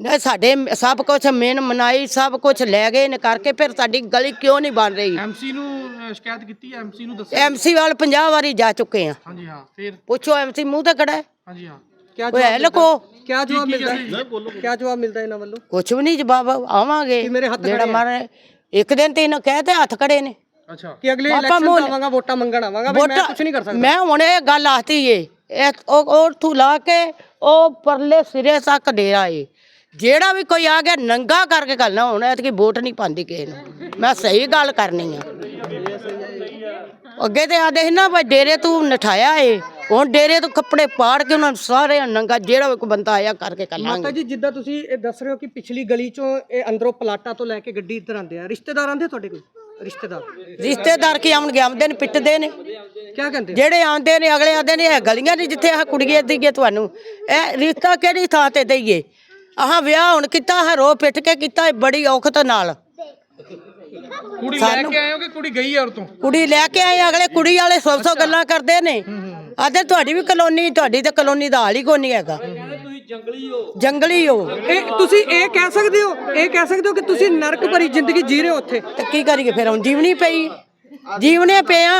D: ਨਾ ਸਾਡੇ ਸਭ ਕੁਝ ਮੇਨ ਮਨਾਈ ਸਭ ਕੁਝ ਲੈ ਗਏ ਨੇ ਕਰਕੇ ਫਿਰ ਸਾਡੀ ਗਲੀ ਕਿਉਂ ਨਹੀਂ ਬਣ ਰਹੀ?
H: ਐਮਸੀ ਨੂੰ ਸ਼ਿਕਾਇਤ ਕੀਤੀ ਹੈ ਐਮਸੀ ਨੂੰ ਦੱਸਿਆ?
D: ਐਮਸੀ ਵਾਲ 50 ਵਾਰੀ ਜਾ ਚੁੱਕੇ ਆ।
H: ਹਾਂਜੀ ਹਾਂ ਫਿਰ?
D: ਪੁੱਛੋ ਐਮਸੀ ਮੂੰਹ ਤੇ ਖੜਾ ਹੈ?
H: ਹਾਂਜੀ ਹਾਂ।
D: ਕਿਆ ਜਵਾਬ ਲਕੋ?
A: ਕਿਆ ਜਵਾਬ ਮਿਲਦਾ? ਹੈ ਕਿਆ ਜਵਾਬ ਮਿਲਦਾ ਇਹਨਾਂ ਵੱਲੋਂ?
D: ਕੁਝ ਵੀ ਨਹੀਂ ਜਵਾਬ ਆਵਾਂਗੇ।
A: ਮੇਰੇ ਹੱਥ
D: ਜਿਹੜਾ ਇੱਕ ਦਿਨ ਤੇ ਇਹਨਾਂ ਕਹਤੇ ਹੱਥ ਖੜੇ ਨੇ।
H: ਅੱਛਾ।
D: ਕਿ
A: ਅਗਲੇ ਇਲੈਕਸ਼ਨ ਆਵਾਂਗਾ ਵੋਟਾਂ ਮੰਗਣ ਆਵਾਂਗਾ
D: ਮੈਂ
A: ਕੁਝ ਨਹੀਂ ਕਰ ਸਕਦਾ।
D: ਮੈਂ ਹੁਣ ਇਹ ਗੱਲ ਆਤੀ ਏ ਉਹ ਉਹ ਥੁਲਾ ਕੇ ਉਹ ਪਰਲੇ ਸਿਰੇ ਤੱਕ ਡੇਰਾ ਏ। ਜਿਹੜਾ ਵੀ ਕੋਈ ਆ ਗਿਆ ਨੰਗਾ ਕਰਕੇ ਗੱਲ ਨਾ ਹੋਣਾ ਐਤਕੀ ਵੋਟ ਨਹੀਂ ਪਾਉਂਦੀ ਕਿਸੇ ਨੂੰ। ਮੈਂ ਸਹੀ ਗੱਲ ਕਰਨੀ ਆ। ਅੱਗੇ ਤੇ ਆ ਸੀ ਨਾ ਭਾਈ ਡੇਰੇ ਤੂੰ ਨਠਾਇਆ ਏ। ਹੁਣ ਡੇਰੇ ਤੋਂ ਕੱਪੜੇ ਪਾੜ ਕੇ ਉਹਨਾਂ ਸਾਰੇ ਨੰਗਾ ਜਿਹੜਾ ਕੋਈ ਬੰਦਾ ਆਇਆ ਕਰਕੇ ਕਰ ਲਾਂਗੇ।
A: ਮਾਤਾ ਜੀ ਜਿੱਦਾਂ ਤੁਸੀਂ ਇਹ ਦੱਸ ਰਹੇ ਹੋ ਕਿ ਪਿਛਲੀ ਗਲੀ ਚੋਂ ਇਹ ਅੰਦਰੋਂ ਪਲਾਟਾਂ ਤੋਂ ਲੈ ਕੇ ਗੱਡੀ ਇੱਧਰ ਆਂਦੇ ਆ। ਰਿਸ਼ਤੇਦਾਰ ਆਂਦੇ ਤੁਹਾਡੇ ਕੋਲ? ਰਿਸ਼ਤੇਦਾਰ?
D: ਰਿਸ਼ਤੇਦਾਰ ਕੀ ਆਉਣਗੇ ਆਉਂਦੇ ਨੇ ਪਿੱਟਦੇ ਨੇ।
A: ਕੀ ਕਹਿੰਦੇ?
D: ਜਿਹੜੇ ਆਉਂਦੇ ਨੇ ਅਗਲੇ ਆਉਂਦੇ ਨੇ ਇਹ ਗਲੀਆਂ ਨੇ ਜਿੱਥੇ ਆਹ ਕੁੜੀਏ ਦਈਏ ਤੁਹਾਨੂੰ। ਇਹ ਰਿਸ਼ਤਾ ਕਿਹੜੀ ਥਾਂ ਤੇ ਦਈਏ? ਆਹ ਵਿਆਹ ਹੁਣ ਕੀਤਾ ਆਹ ਰੋ ਪਿੱਟ ਕੇ ਕੀਤਾ ਇਹ ਬੜੀ ਔਖਤ ਨਾਲ।
H: ਕੁੜੀ ਲੈ ਕੇ ਆਏ ਹੋ ਕਿ ਕੁੜੀ ਗਈ ਹੈ ਉਰ ਤੋਂ?
D: ਕੁੜੀ ਲੈ ਕੇ ਆਏ ਅਗਲੇ ਕੁੜੀ ਵਾਲੇ ਸੌ ਸੌ ਗੱਲਾਂ ਕਰਦੇ ਨੇ। ਆਦੇ ਤੁਹਾਡੀ ਵੀ ਕਲੋਨੀ ਤੁਹਾਡੀ ਤੇ ਕਲੋਨੀ ਦਾ ਹਾਲ ਹੀ ਕੋਈ ਨਹੀਂ ਹੈਗਾ। ਜੰਗਲੀ ਹੋ।
A: ਇਹ ਤੁਸੀਂ ਇਹ ਕਹਿ ਸਕਦੇ ਹੋ ਇਹ ਕਹਿ ਸਕਦੇ ਹੋ ਕਿ ਤੁਸੀਂ ਨਰਕ ਭਰੀ ਜ਼ਿੰਦਗੀ ਜੀ ਰਹੇ ਹੋ ਉੱਥੇ।
D: ਤੇ ਕੀ ਕਰੀਏ ਫਿਰ ਹੁਣ ਜੀਵਨੀ ਪਈ। ਜੀਵਨੇ ਪਿਆ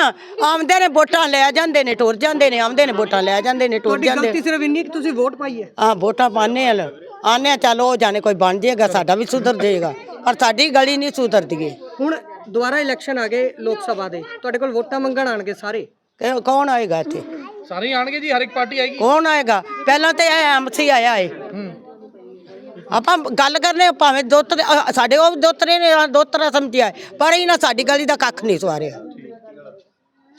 D: ਆਉਂਦੇ ਨੇ ਵੋਟਾਂ ਲੈ ਜਾਂਦੇ ਨੇ ਟੁਰ ਜਾਂਦੇ ਨੇ ਆਉਂਦੇ ਨੇ ਵੋਟਾਂ ਲੈ ਜਾਂਦੇ ਨੇ ਟੁਰ
A: ਤੁਹਾਡੀ
D: ਜਾਂਦੇ।
A: ਗਲਤੀ ਸਿਰਫ ਇੰਨੀ ਕਿ ਤੁਸੀਂ ਵੋਟ ਪਾਈ ਹੈ।
D: ਆ ਵੋਟਾਂ ਪਾਣੇ ਆ ਆਨੇ ਆ ਚਲੋ ਜਾਣੇ ਕੋਈ ਬਣ ਜਾਏਗਾ ਸਾਡਾ ਵੀ ਸੁਧਰ ਜਾਏਗਾ। ਪਰ ਸਾਡੀ ਗਲੀ ਨਹੀਂ ਸੁਧਰਦੀ ਏ
A: ਹੁਣ ਦੁਬਾਰਾ ਇਲੈਕਸ਼ਨ ਆ ਗਏ ਲੋਕ ਸਭਾ ਦੇ। ਤੁਹਾਡੇ ਕੋਲ ਵੋਟਾਂ ਮੰਗਣ ਆਣਗੇ ਸਾਰੇ।
D: ਕਿ- ਕੌਣ ਆਏਗਾ ਇੱਥੇ?
H: ਸਾਰੇ ਹੀ ਆਣਗੇ ਜੀ ਹਰ ਇੱਕ ਪਾਰਟੀ ਆਏਗੀ?
D: ਕੌਣ ਆਏਗਾ? ਪਹਿਲਾਂ ਤੇ ਐਮਸੀ ਆਇਆ ਏ। ਆਪਾਂ ਗੱਲ ਕਰਨੇ ਭਾਵੇਂ ਦੋਤਰੇ ਸਾਡੇ ਉਹ ਦੋਤਰੇ ਨੇ ਦੋਤਰਾ ਸਮਝਿਆ ਪਰ ਇਹਨਾਂ ਸਾਡੀ ਗਲੀ ਦਾ ਕੱਖ ਨਹੀਂ ਸਵਾਰਿਆ।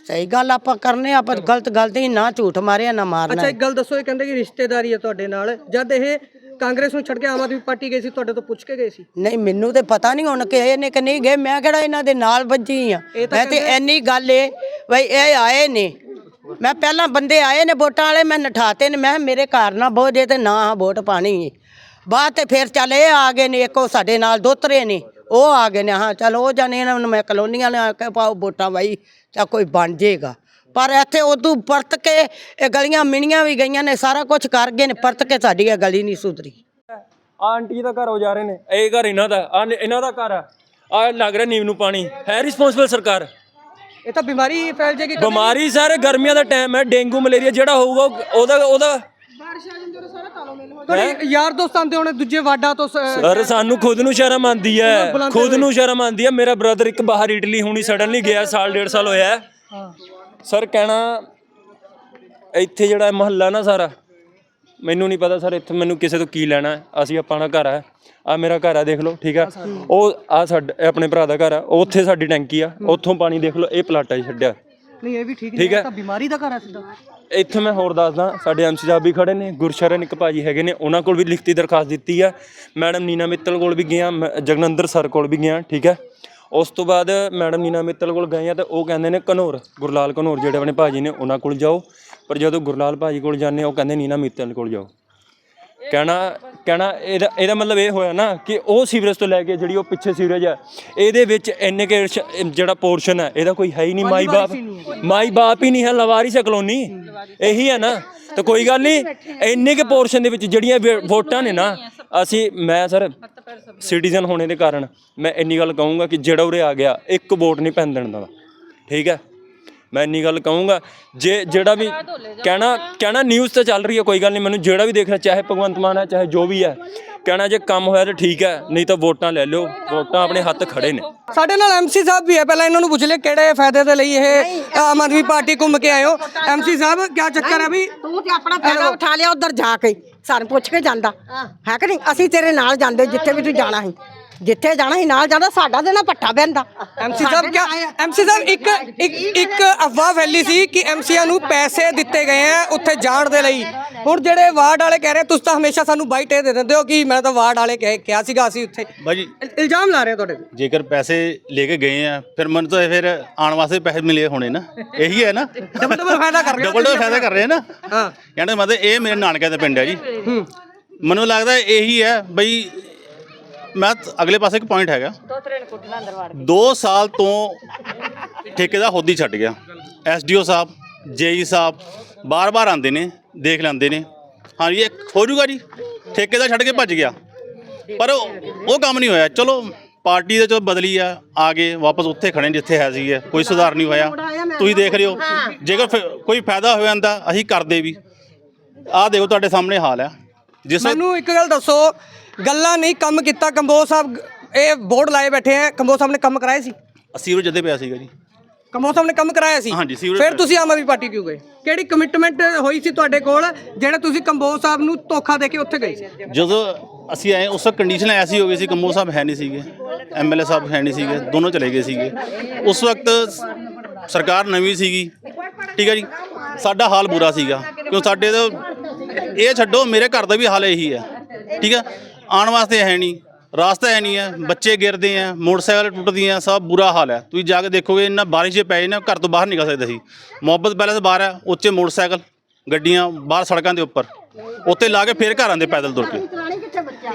D: ਸਹੀ ਗੱਲ ਆਪਾਂ ਕਰਨੇ ਆਪਾਂ ਗਲਤ ਗਲਤੀ ਨਾ ਝੂਠ ਮਾਰਿਆ ਨਾ ਮਾਰਨਾ
A: ਅੱਛਾ ਇੱਕ ਗੱਲ ਦੱਸੋ ਇਹ ਕਹਿੰਦੇ ਕਿ ਰਿਸ਼ਤੇਦਾਰੀ ਹੈ ਤੁਹਾਡੇ ਨਾਲ। ਜਦ ਇਹ ਕਾਂਗਰਸ ਨੂੰ ਛੱਡ ਕੇ ਆਮ ਆਦਮੀ ਪਾਰਟੀ ਗਈ ਸੀ ਤੁਹਾਡੇ ਤੋਂ ਪੁੱਛ ਕੇ ਗਏ ਸੀ?
D: ਨਹੀਂ ਮੈਨੂੰ ਤੇ ਪਤਾ ਨਹੀਂ ਹੁਣ ਕਿ ਇਹਨੇ ਕਿ ਨਹੀਂ ਗਏ ਮੈਂ ਕਿਹੜਾ ਇਹਨਾਂ ਦੇ ਨਾਲ ਵੱਜੀ ਆ? ਮੈਂ ਤੇ ਇੰਨੀ ਗੱਲ ਏ ਬਈ ਇਹ ਆਏ ਨੇ। ਮੈਂ ਪਹਿਲਾਂ ਬੰਦੇ ਆਏ ਨੇ ਵੋਟਾਂ ਵਾਲੇ ਮੈਂ ਨਠਾਤੇ ਨੇ ਮੈਂ ਕਿਹਾ ਮੇਰੇ ਘਰ ਨਾ ਬਹੁ ਜੇ ਤੇ ਨਾ ਵੋਟ ਪਾਣੀ ਬਾਅਦ ਤੇ ਫਿਰ ਚੱਲ ਇਹ ਆ ਗਏ ਨੇ ਇੱਕੋ ਸਾਡੇ ਨਾਲ ਦੋਤਰੇ ਨੇ ਉਹ ਆ ਗਏ ਨੇ ਹਾਂ ਚਲ ਉਹ ਜਾਣੇ ਇਹਨਾਂ ਨੂੰ ਮੈਂ ਕਲੋਨੀਆਂ ਆ ਕੇ ਪਾਓ ਵੋਟਾਂ ਬਾਈ ਤਾਂ ਕੋਈ ਬਣ ਜਾਏਗਾ ਪਰ ਇੱਥੇ ਉਦੋਂ ਪਰਤ ਕੇ ਇਹ ਗਲੀਆਂ ਮਿਣੀਆਂ ਵੀ ਗਈਆਂ ਨੇ ਸਾਰਾ ਕੁਝ ਕਰ ਗਏ ਨੇ ਪਰਤ ਕੇ ਸਾਡੀ ਇਹ ਗਲੀ ਨਹੀਂ ਸੁਧਰੀ।
I: ਆਂਟੀ ਦਾ ਘਰ ਹੋ ਜਾ ਰਹੇ ਨੇ। ਇਹ ਘਰ ਇਹਨਾਂ ਦਾ ਆਹ ਨ- ਇਹਨਾਂ ਦਾ ਘਰ ਆ। ਆ ਲੱਗ ਰਿਹਾ ਨੀਮ ਨੂੰ ਪਾਣੀ ਹੈ ਰਿਸਪੌਂਸਿਬਲ ਸਰਕਾਰ।
A: ਇਹ ਤਾਂ ਬਿਮਾਰੀ ਫੈਲ ਜਾਏਗੀ।
I: ਬਿਮਾਰੀ ਸਾਰੇ ਗਰਮੀਆਂ ਦਾ ਟਾਈਮ ਹੈ ਡੇਂਗੂ ਮਲੇਰੀਆ ਜਿਹੜਾ ਹੋਊਗਾ ਉਹ- ਉਹਦਾ ਉਹਦਾ
A: ਤੁਹਾਡੇ ਯਾਰ ਦੋਸਤ ਆਉਂਦੇ ਹੋਣੇ ਦੂਜੇ ਵਾਰਡਾਂ ਤੋਂ ਸ-
I: ਸਰ ਸਾਨੂੰ ਖੁਦ ਨੂੰ ਸ਼ਰਮ ਆਉਂਦੀ ਹੈ। ਖੁਦ ਨੂੰ ਸ਼ਰਮ ਆਉਂਦੀ ਹੈ। ਮੇਰਾ ਬ੍ਰਦਰ ਇੱਕ ਬਾਹਰ ਇਟਲੀ ਹੁਣੀ ਸਡਨਲੀ ਗਿਆ ਸਾਲ ਡੇਢ ਸਾਲ ਹੋਇਆ ਹੈ। ਸਰ ਕਹਿਣਾ ਇੱਥੇ ਜਿਹੜਾ ਮਹੱਲਾ ਨਾ ਸਾਰਾ ਮੈਨੂੰ ਨਹੀਂ ਪਤਾ ਸਰ ਇੱਥੇ ਮੈਨੂੰ ਕਿਸੇ ਤੋਂ ਕੀ ਲੈਣਾ ਹੈ। ਅਸੀਂ ਆਪਣਾ ਘਰ ਹੈ। ਆ ਮੇਰਾ ਘਰ ਹੈ ਦੇਖ ਲਓ ਠੀਕ ਹੈ? ਉਹ ਆ ਸਾਡੇ ਆਪਣੇ ਭਰਾ ਦਾ ਘਰ ਆ ਉੱਥੇ ਸਾਡੀ ਟੈਂਕੀ ਆ। ਉੱਥੋਂ ਪਾਣੀ ਦੇਖ ਲਓ ਇਹ ਪਲਾਟਾ ਹੀ ਛੱਡਿਆ।
A: ਨਹੀਂ ਇਹ ਵੀ ਠੀਕ
I: ਠੀਕ
A: ਨਹੀਂ
I: ਹੈ।
A: ਇਹ ਤਾਂ ਬਿਮਾਰੀ ਦਾ ਘਰ ਹੈ ਸਿੱਧਾ।
I: ਇੱਥੇ ਮੈਂ ਹੋਰ ਦੱਸਦਾ ਸਾਡੇ ਐਮਸੀ ਸਾਹਿਬ ਵੀ ਖੜੇ ਨੇ ਗੁਰਸ਼ਰਨ ਇੱਕ ਭਾਜੀ ਹੈਗੇ ਨੇ ਉਹਨਾਂ ਕੋਲ ਵੀ ਲਿਖਤੀ ਦਰਖਾਸਤ ਦਿੱਤੀ ਆ। ਮੈਡਮ ਨੀਨਾ ਮਿੱਤਲ ਕੋਲ ਵੀ ਗਿਆ ਮੈਂ ਜਗਨੰਦਰ ਸਰ ਕੋਲ ਵੀ ਗਿਆ ਠੀਕ ਹੈ? ਉਸ ਤੋਂ ਬਾਅਦ ਮੈਡਮ ਨੀਨਾ ਮਿੱਤਲ ਕੋਲ ਗਏ ਆ ਤੇ ਉਹ ਕਹਿੰਦੇ ਨੇ ਘਨੌਰ ਗੁਰਲਾਲ ਘਨੌਰ ਜਿਹੜੇ ਆਪਣੇ ਭਾਜੀ ਨੇ ਉਹਨਾਂ ਕੋਲ ਜਾਓ। ਪਰ ਜਦੋਂ ਗੁਰਲਾਲ ਭਾਜੀ ਕੋਲ ਜਾਂਦੇ ਆ, ਉਹ ਕਹਿੰਦੇ ਨੀਨਾ ਮਿੱਤਲ ਕੋਲ ਜਾਓ। ਕਹਿਣਾ ਕਹਿਣਾ ਇਹਦਾ ਇਹਦਾ ਮਤਲਬ ਇਹ ਹੋਇਆ ਨਾ ਕਿ ਉਹ ਸੀਵਰੇਜ ਤੋਂ ਲੈ ਕੇ ਜਿਹੜੀ ਉਹ ਪਿੱਛੇ ਸੀਵਰੇਜ ਹੈ ਇਹਦੇ ਵਿੱਚ ਇੰਨੇ ਕੇ ਜਿਹੜਾ ਪੋਰਸ਼ਨ ਹੈ ਇਹਦਾ ਕੋਈ ਹੈ ਹੀ ਨਹੀਂ ਮਾਈ ਬਾਪ ਮਾਈ ਬਾਪ ਹੀ ਨਹੀਂ ਹੈ ਲਵਾਰਿਸ ਹੈ ਕਲੋਨੀ ਇਹੀ ਹੈ ਨਾ। ਤਾਂ ਕੋਈ ਗੱਲ ਨਹੀਂ ਇੰਨੇ ਕੇ ਪੋਰਸ਼ਨ ਦੇ ਵਿੱਚ ਜਿਹੜੀਆਂ ਵੋਟਾਂ ਨੇ ਨਾ ਅਸੀਂ ਮੈਂ ਸਰ ਸਿਟੀਜ਼ਨ ਹੋਣੇ ਦੇ ਕਾਰਨ ਮੈਂ ਇੰਨੀ ਗੱਲ ਕਹੂੰਗਾ ਕਿ ਜਿਹੜਾ ਉਰੇ ਆ ਗਿਆ ਇੱਕ ਵੋਟ ਨਹੀਂ ਪੈਣ ਦੇਣ ਦਾ ਠੀਕ ਹੈ? ਮੈਂ ਇੰਨੀ ਗੱਲ ਕਹੂੰਗਾ ਜੇ ਜਿਹੜਾ ਵੀ ਕਹਿਣਾ ਕਹਿਣਾ ਨਿਊਜ਼ ਤੇ ਚੱਲ ਰਹੀ ਹੈ ਕੋਈ ਗੱਲ ਨਹੀਂ ਮੈਨੂੰ ਜਿਹੜਾ ਵੀ ਦੇਖ ਰਿਹਾ ਚਾਹੇ ਭਗਵੰਤ ਮਾਨ ਹੈ ਚਾਹੇ ਜੋ ਵੀ ਹੈ ਕਹਿਣਾ ਜੇ ਕੰਮ ਹੋਇਆ ਤਾਂ ਠੀਕ ਹੈ ਨਹੀਂ ਤਾਂ ਵੋਟਾਂ ਲੈ ਲਿਓ ਵੋਟਾਂ ਆਪਣੇ ਹੱਥ ਖੜੇ ਨੇ।
A: ਸਾਡੇ ਨਾਲ ਐਮਸੀ ਸਾਹਿਬ ਵੀ ਹੈ ਪਹਿਲਾਂ ਇਹਨਾਂ ਨੂੰ ਪੁੱਛ ਲਿਆ ਕਿਹੜੇ ਫਾਇਦੇ ਦੇ ਲਈ ਇਹ ਆਮ ਆਦਮੀ ਪਾਰਟੀ ਘੁੰਮ ਕੇ ਆਏ ਹੋ ਐਮਸੀ ਸਾਹਿਬ ਕੀ ਚੱਕਰ ਹੈ ਵੀ
B: ਤੂੰ ਤੇ ਆਪਣਾ ਫਾਇਦਾ ਉਠਾ ਲਿਆ ਉਧਰ ਜਾ ਕੇ ਸਾਨੂੰ ਪੁੱਛ ਕੇ ਜਾਂਦਾ। ਹੈ ਕਿ ਨਹੀਂ? ਅਸੀਂ ਤੇਰੇ ਨਾਲ ਜਾਂਦੇ ਜਿੱਥੇ ਵੀ ਤੂੰ ਜਾਣਾ ਸੀ। ਜਿੱਥੇ ਜਾਣਾ ਸੀ ਨਾਲ ਜਾਂਦਾ ਸਾਡਾ ਦੇ ਨਾ ਪੱਠਾ ਬਹਿੰਦਾ।
A: ਐਮਸੀ ਸਾਹਿਬ ਕਿਆ ਐਮਸੀ ਸਾਹਿਬ ਇੱਕ ਇੱਕ ਇੱਕ ਅਫਵਾਹ ਫੈਲੀ ਸੀ ਕਿ ਐਮਸੀਆਂ ਨੂੰ ਪੈਸੇ ਦਿੱਤੇ ਗਏ ਆ ਉੱਥੇ ਜਾਣ ਦੇ ਲਈ। ਹੁਣ ਜਿਹੜੇ ਵਾਰਡ ਵਾਲੇ ਕਹਿ ਰਹੇ ਤੁਸੀਂ ਤਾਂ ਹਮੇਸ਼ਾ ਸਾਨੂੰ ਬਾਈਟ ਇਹ ਦੇ ਦਿੰਦੇ ਹੋ ਕਿ ਮੈਂ ਤਾਂ ਵਾਰਡ ਵਾਲੇ ਕਹਿ ਕਿਹਾ ਸੀਗਾ ਅਸੀਂ ਉੱਥੇ
J: ਭਾਜੀ
A: ਇਲ- ਇਲਜ਼ਾਮ ਲਾ ਰਹੇ ਆ ਤੁਹਾਡੇ ਤੇ।
J: ਜੇਕਰ ਪੈਸੇ ਲੈ ਕੇ ਗਏ ਆ ਫਿਰ ਮੈਨੂੰ ਤਾਂ ਇਹ ਫਿਰ ਆਉਣ ਵਾਸਤੇ ਪੈਸੇ ਮਿਲੇ ਹੋਣੇ ਨਾ। ਇਹੀ ਹੈ ਨਾ।
A: ਡਬਲ ਡਬਲ ਫਾਇਦਾ ਕਰ ਰਹੇ। ਹੋ
J: ਡਬਲ ਡਬਲ ਫਾਇਦਾ ਕਰ ਰਹੇ ਆ ਨਾ।
A: ਹਾਂ।
J: ਕਹਿੰਦੇ ਮਤਲਬ ਇਹ ਮੇਰੇ ਨਾਨਕਿਆਂ ਦਾ ਪਿੰਡ ਹੈ ਜੀ। ਮੈਨੂੰ ਲੱਗਦਾ ਇਹੀ ਹੈ ਬਈ ਮੈਂ ਅਗਲੇ ਪਾਸੇ ਇੱਕ ਪੁਆਇੰਟ ਹੈਗਾ। 2 ਸਾਲ ਤੋਂ ਠੇਕੇ ਦਾ ਹੋਦੀ ਛੱਡ ਗਿਆ। ਐਸਡੀਓ ਸਾਹਿਬ ਜੇਈ ਸਾਹਿਬ ਬਾਰ-ਬਾਰ ਆਉਂਦੇ ਨੇ ਦੇਖ ਲੈਂਦੇ ਨੇ। ਹਾਂ ਜੀ ਇਹ ਹੋ ਜਾਊਗਾ ਜੀ। ਠੇਕੇ ਦਾ ਛੱਡ ਕੇ ਭੱਜ ਗਿਆ। ਪਰ ਉਹ ਕੰਮ ਨਹੀਂ ਹੋਇਆ। ਚਲੋ ਪਾਰਟੀ ਦੇ ਚੋਂ ਬਦਲੀ ਆ ਆ ਗਏ ਵਾਪਸ ਉੱਥੇ ਖੜੇ ਜਿੱਥੇ ਹੈ ਸੀਗੇ। ਕੋਈ ਸੁਧਾਰ ਨਹੀਂ ਹੋਇਆ। ਤੁਸੀਂ ਦੇਖ ਰਹੇ ਹੋ ਜੇਕਰ ਕੋਈ ਫਾਇਦਾ ਹੋ ਜਾਂਦਾ ਅਸੀਂ ਕਰਦੇ ਵੀ। ਆਹ ਦੇਖੋ ਤੁਹਾਡੇ ਸਾਹਮਣੇ ਹਾਲ ਆ। ਜਿਸ
A: ਮੈਨੂੰ ਇੱਕ ਗੱਲ ਦੱਸੋ ਗੱਲਾਂ ਨਹੀਂ ਕੰਮ ਕੀਤਾ। ਕੰਬੋਜ ਸਾਹਿਬ ਇਹ ਬੋਰਡ ਲਾਏ ਬੈਠੇ ਆ। ਕੰਬੋਜ ਸਾਹਿਬ ਨੇ ਕੰਮ ਕਰਾਏ ਸੀ?
J: ਸੀਵਰੇਜ ਜਦੇ ਪਿਆ ਸੀਗਾ ਜੀ।
A: ਕੰਬੋਜ ਸਾਹਿਬ ਨੇ ਕੰਮ ਕਰਾਇਆ ਸੀ?
J: ਹਾਂਜੀ, ਸੀਵਰੇਜ
A: ਫਿਰ ਤੁਸੀਂ ਆਮ ਆਦਮੀ ਪਾਰਟੀ ਕਿਉਂ ਗਏ? ਕਿਹੜੀ ਕਮਿਟਮੈਂਟ ਹੋਈ ਸੀ ਤੁਹਾਡੇ ਕੋਲ ਜਿਹੜਾ ਤੁਸੀਂ ਕੰਬੋਜ ਸਾਹਿਬ ਨੂੰ ਧੋਖਾ ਦੇ ਕੇ ਉੱਥੇ ਗਏ
J: ਜਦੋਂ ਅਸੀਂ ਆਏ ਉਸ ਵਕਤ ਕੰਡੀਸ਼ਨ ਐਸੀ ਹੋ ਗਈ ਸੀ ਕੰਮੋ ਸਾਹਿਬ ਹੈ ਨਹੀਂ ਸੀਗੇ ਐਮਐਲਏ ਸਾਹਿਬ ਹੈ ਨਹੀਂ ਸੀਗੇ ਦੋਨੋਂ ਚਲੇ ਗਏ ਸੀਗੇ। ਉਸ ਵਕਤ ਸ- ਸਰਕਾਰ ਨਵੀਂ ਸੀਗੀ ਠੀਕ ਹੈ ਜੀ? ਸਾਡਾ ਹਾਲ ਬੁਰਾ ਸੀਗਾ ਕਿਉਂ ਸਾਡੇ ਤਾਂ ਇਹ ਛੱਡੋ ਮੇਰੇ ਘਰ ਦਾ ਵੀ ਹਾਲ ਇਹੀ ਹੈ ਠੀਕ ਹੈ? ਆਉਣ ਵਾਸਤੇ ਹੈ ਨਹੀਂ ਰਾਸਤਾ ਹੈ ਨਹੀਂ ਹੈ ਬੱਚੇ ਗਿਰਦੇ ਆ ਮੋਟਰਸਾਈਕਲ ਟੁੱਟਦੀਆਂ ਸਭ ਬੁਰਾ ਹਾਲ ਹੈ। ਤੁਸੀਂ ਜਾ ਕੇ ਦੇਖੋਗੇ ਇੰਨਾ ਬਾਰਿਸ਼ ਜੇ ਪਏ ਨਾ ਘਰ ਤੋਂ ਬਾਹਰ ਨਿਕਲ ਸਕਦੇ ਸੀ। ਮੁਹੱਬਤ ਪੈਲੇਸ ਬਾਹਰ ਹੈ ਉੱਚੇ ਮੋਟਰਸਾਈਕਲ ਗੱਡੀਆਂ ਬਾਹਰ ਸੜਕਾਂ ਦੇ ਉੱਪਰ। ਉੱਤੇ ਲਾ ਕੇ ਫੇਰ ਘਰ ਆਉਂਦੇ ਪੈਦਲ ਤੁਰ ਕੇ।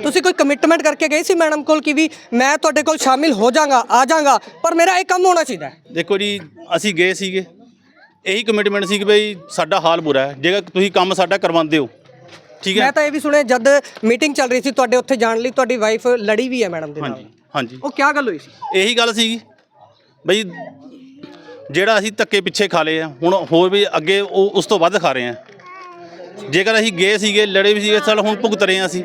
A: ਤੁਸੀਂ ਕੋਈ ਕਮਿਟਮੈਂਟ ਕਰਕੇ ਗਏ ਸੀ ਮੈਡਮ ਕੋਲ ਕਿ ਵੀ ਮੈਂ ਤੁਹਾਡੇ ਕੋਲ ਸ਼ਾਮਿਲ ਹੋ ਜਾਵਾਂਗਾ ਆ ਜਾਵਾਂਗਾ ਪਰ ਮੇਰਾ ਇਹ ਕੰਮ ਹੋਣਾ ਚਾਹੀਦਾ।
J: ਦੇਖੋ ਜੀ ਅਸੀਂ ਗਏ ਸੀਗੇ। ਇਹੀ ਕਮਿਟਮੈਂਟ ਸੀ ਕਿ ਬਈ ਸਾਡਾ ਹਾਲ ਬੁਰਾ ਹੈ। ਜੇਕਰ ਤੁਸੀਂ ਕੰਮ ਸਾਡਾ ਕਰਵਾਉਂਦੇ ਹੋ ਠੀਕ ਹੈ।
A: ਮੈਂ ਤਾਂ ਇਹ ਵੀ ਸੁਣਿਆ ਜਦ ਮੀਟਿੰਗ ਚੱਲ ਰਹੀ ਸੀ ਤੁਹਾਡੇ ਉੱਥੇ ਜਾਣ ਲਈ ਤੁਹਾਡੀ ਵਾਈਫ ਲੜੀ ਵੀ ਹੈ ਮੈਡਮ ਦੇ ਨਾਲ।
J: ਹਾਂਜੀ ਹਾਂਜੀ।
A: ਉਹ ਕੀ ਗੱਲ ਹੋਈ ਸੀ?
J: ਇਹੀ ਗੱਲ ਸੀਗੀ। ਬਈ ਜਿਹੜਾ ਅਸੀਂ ਧੱਕੇ ਪਿੱਛੇ ਖਾ ਲਏ ਆ ਹੁਣ ਹੋਰ ਵੀ ਅੱਗੇ ਉਹ ਉਸ ਤੋਂ ਵੱਧ ਖਾ ਰਹੇ ਆ। ਜੇਕਰ ਅਸੀਂ ਗਏ ਸੀਗੇ ਲੜੇ ਵੀ ਸੀਗੇ ਚਲ ਹੁਣ ਭੁਗਤ ਰਹੇ ਆ ਅਸੀਂ।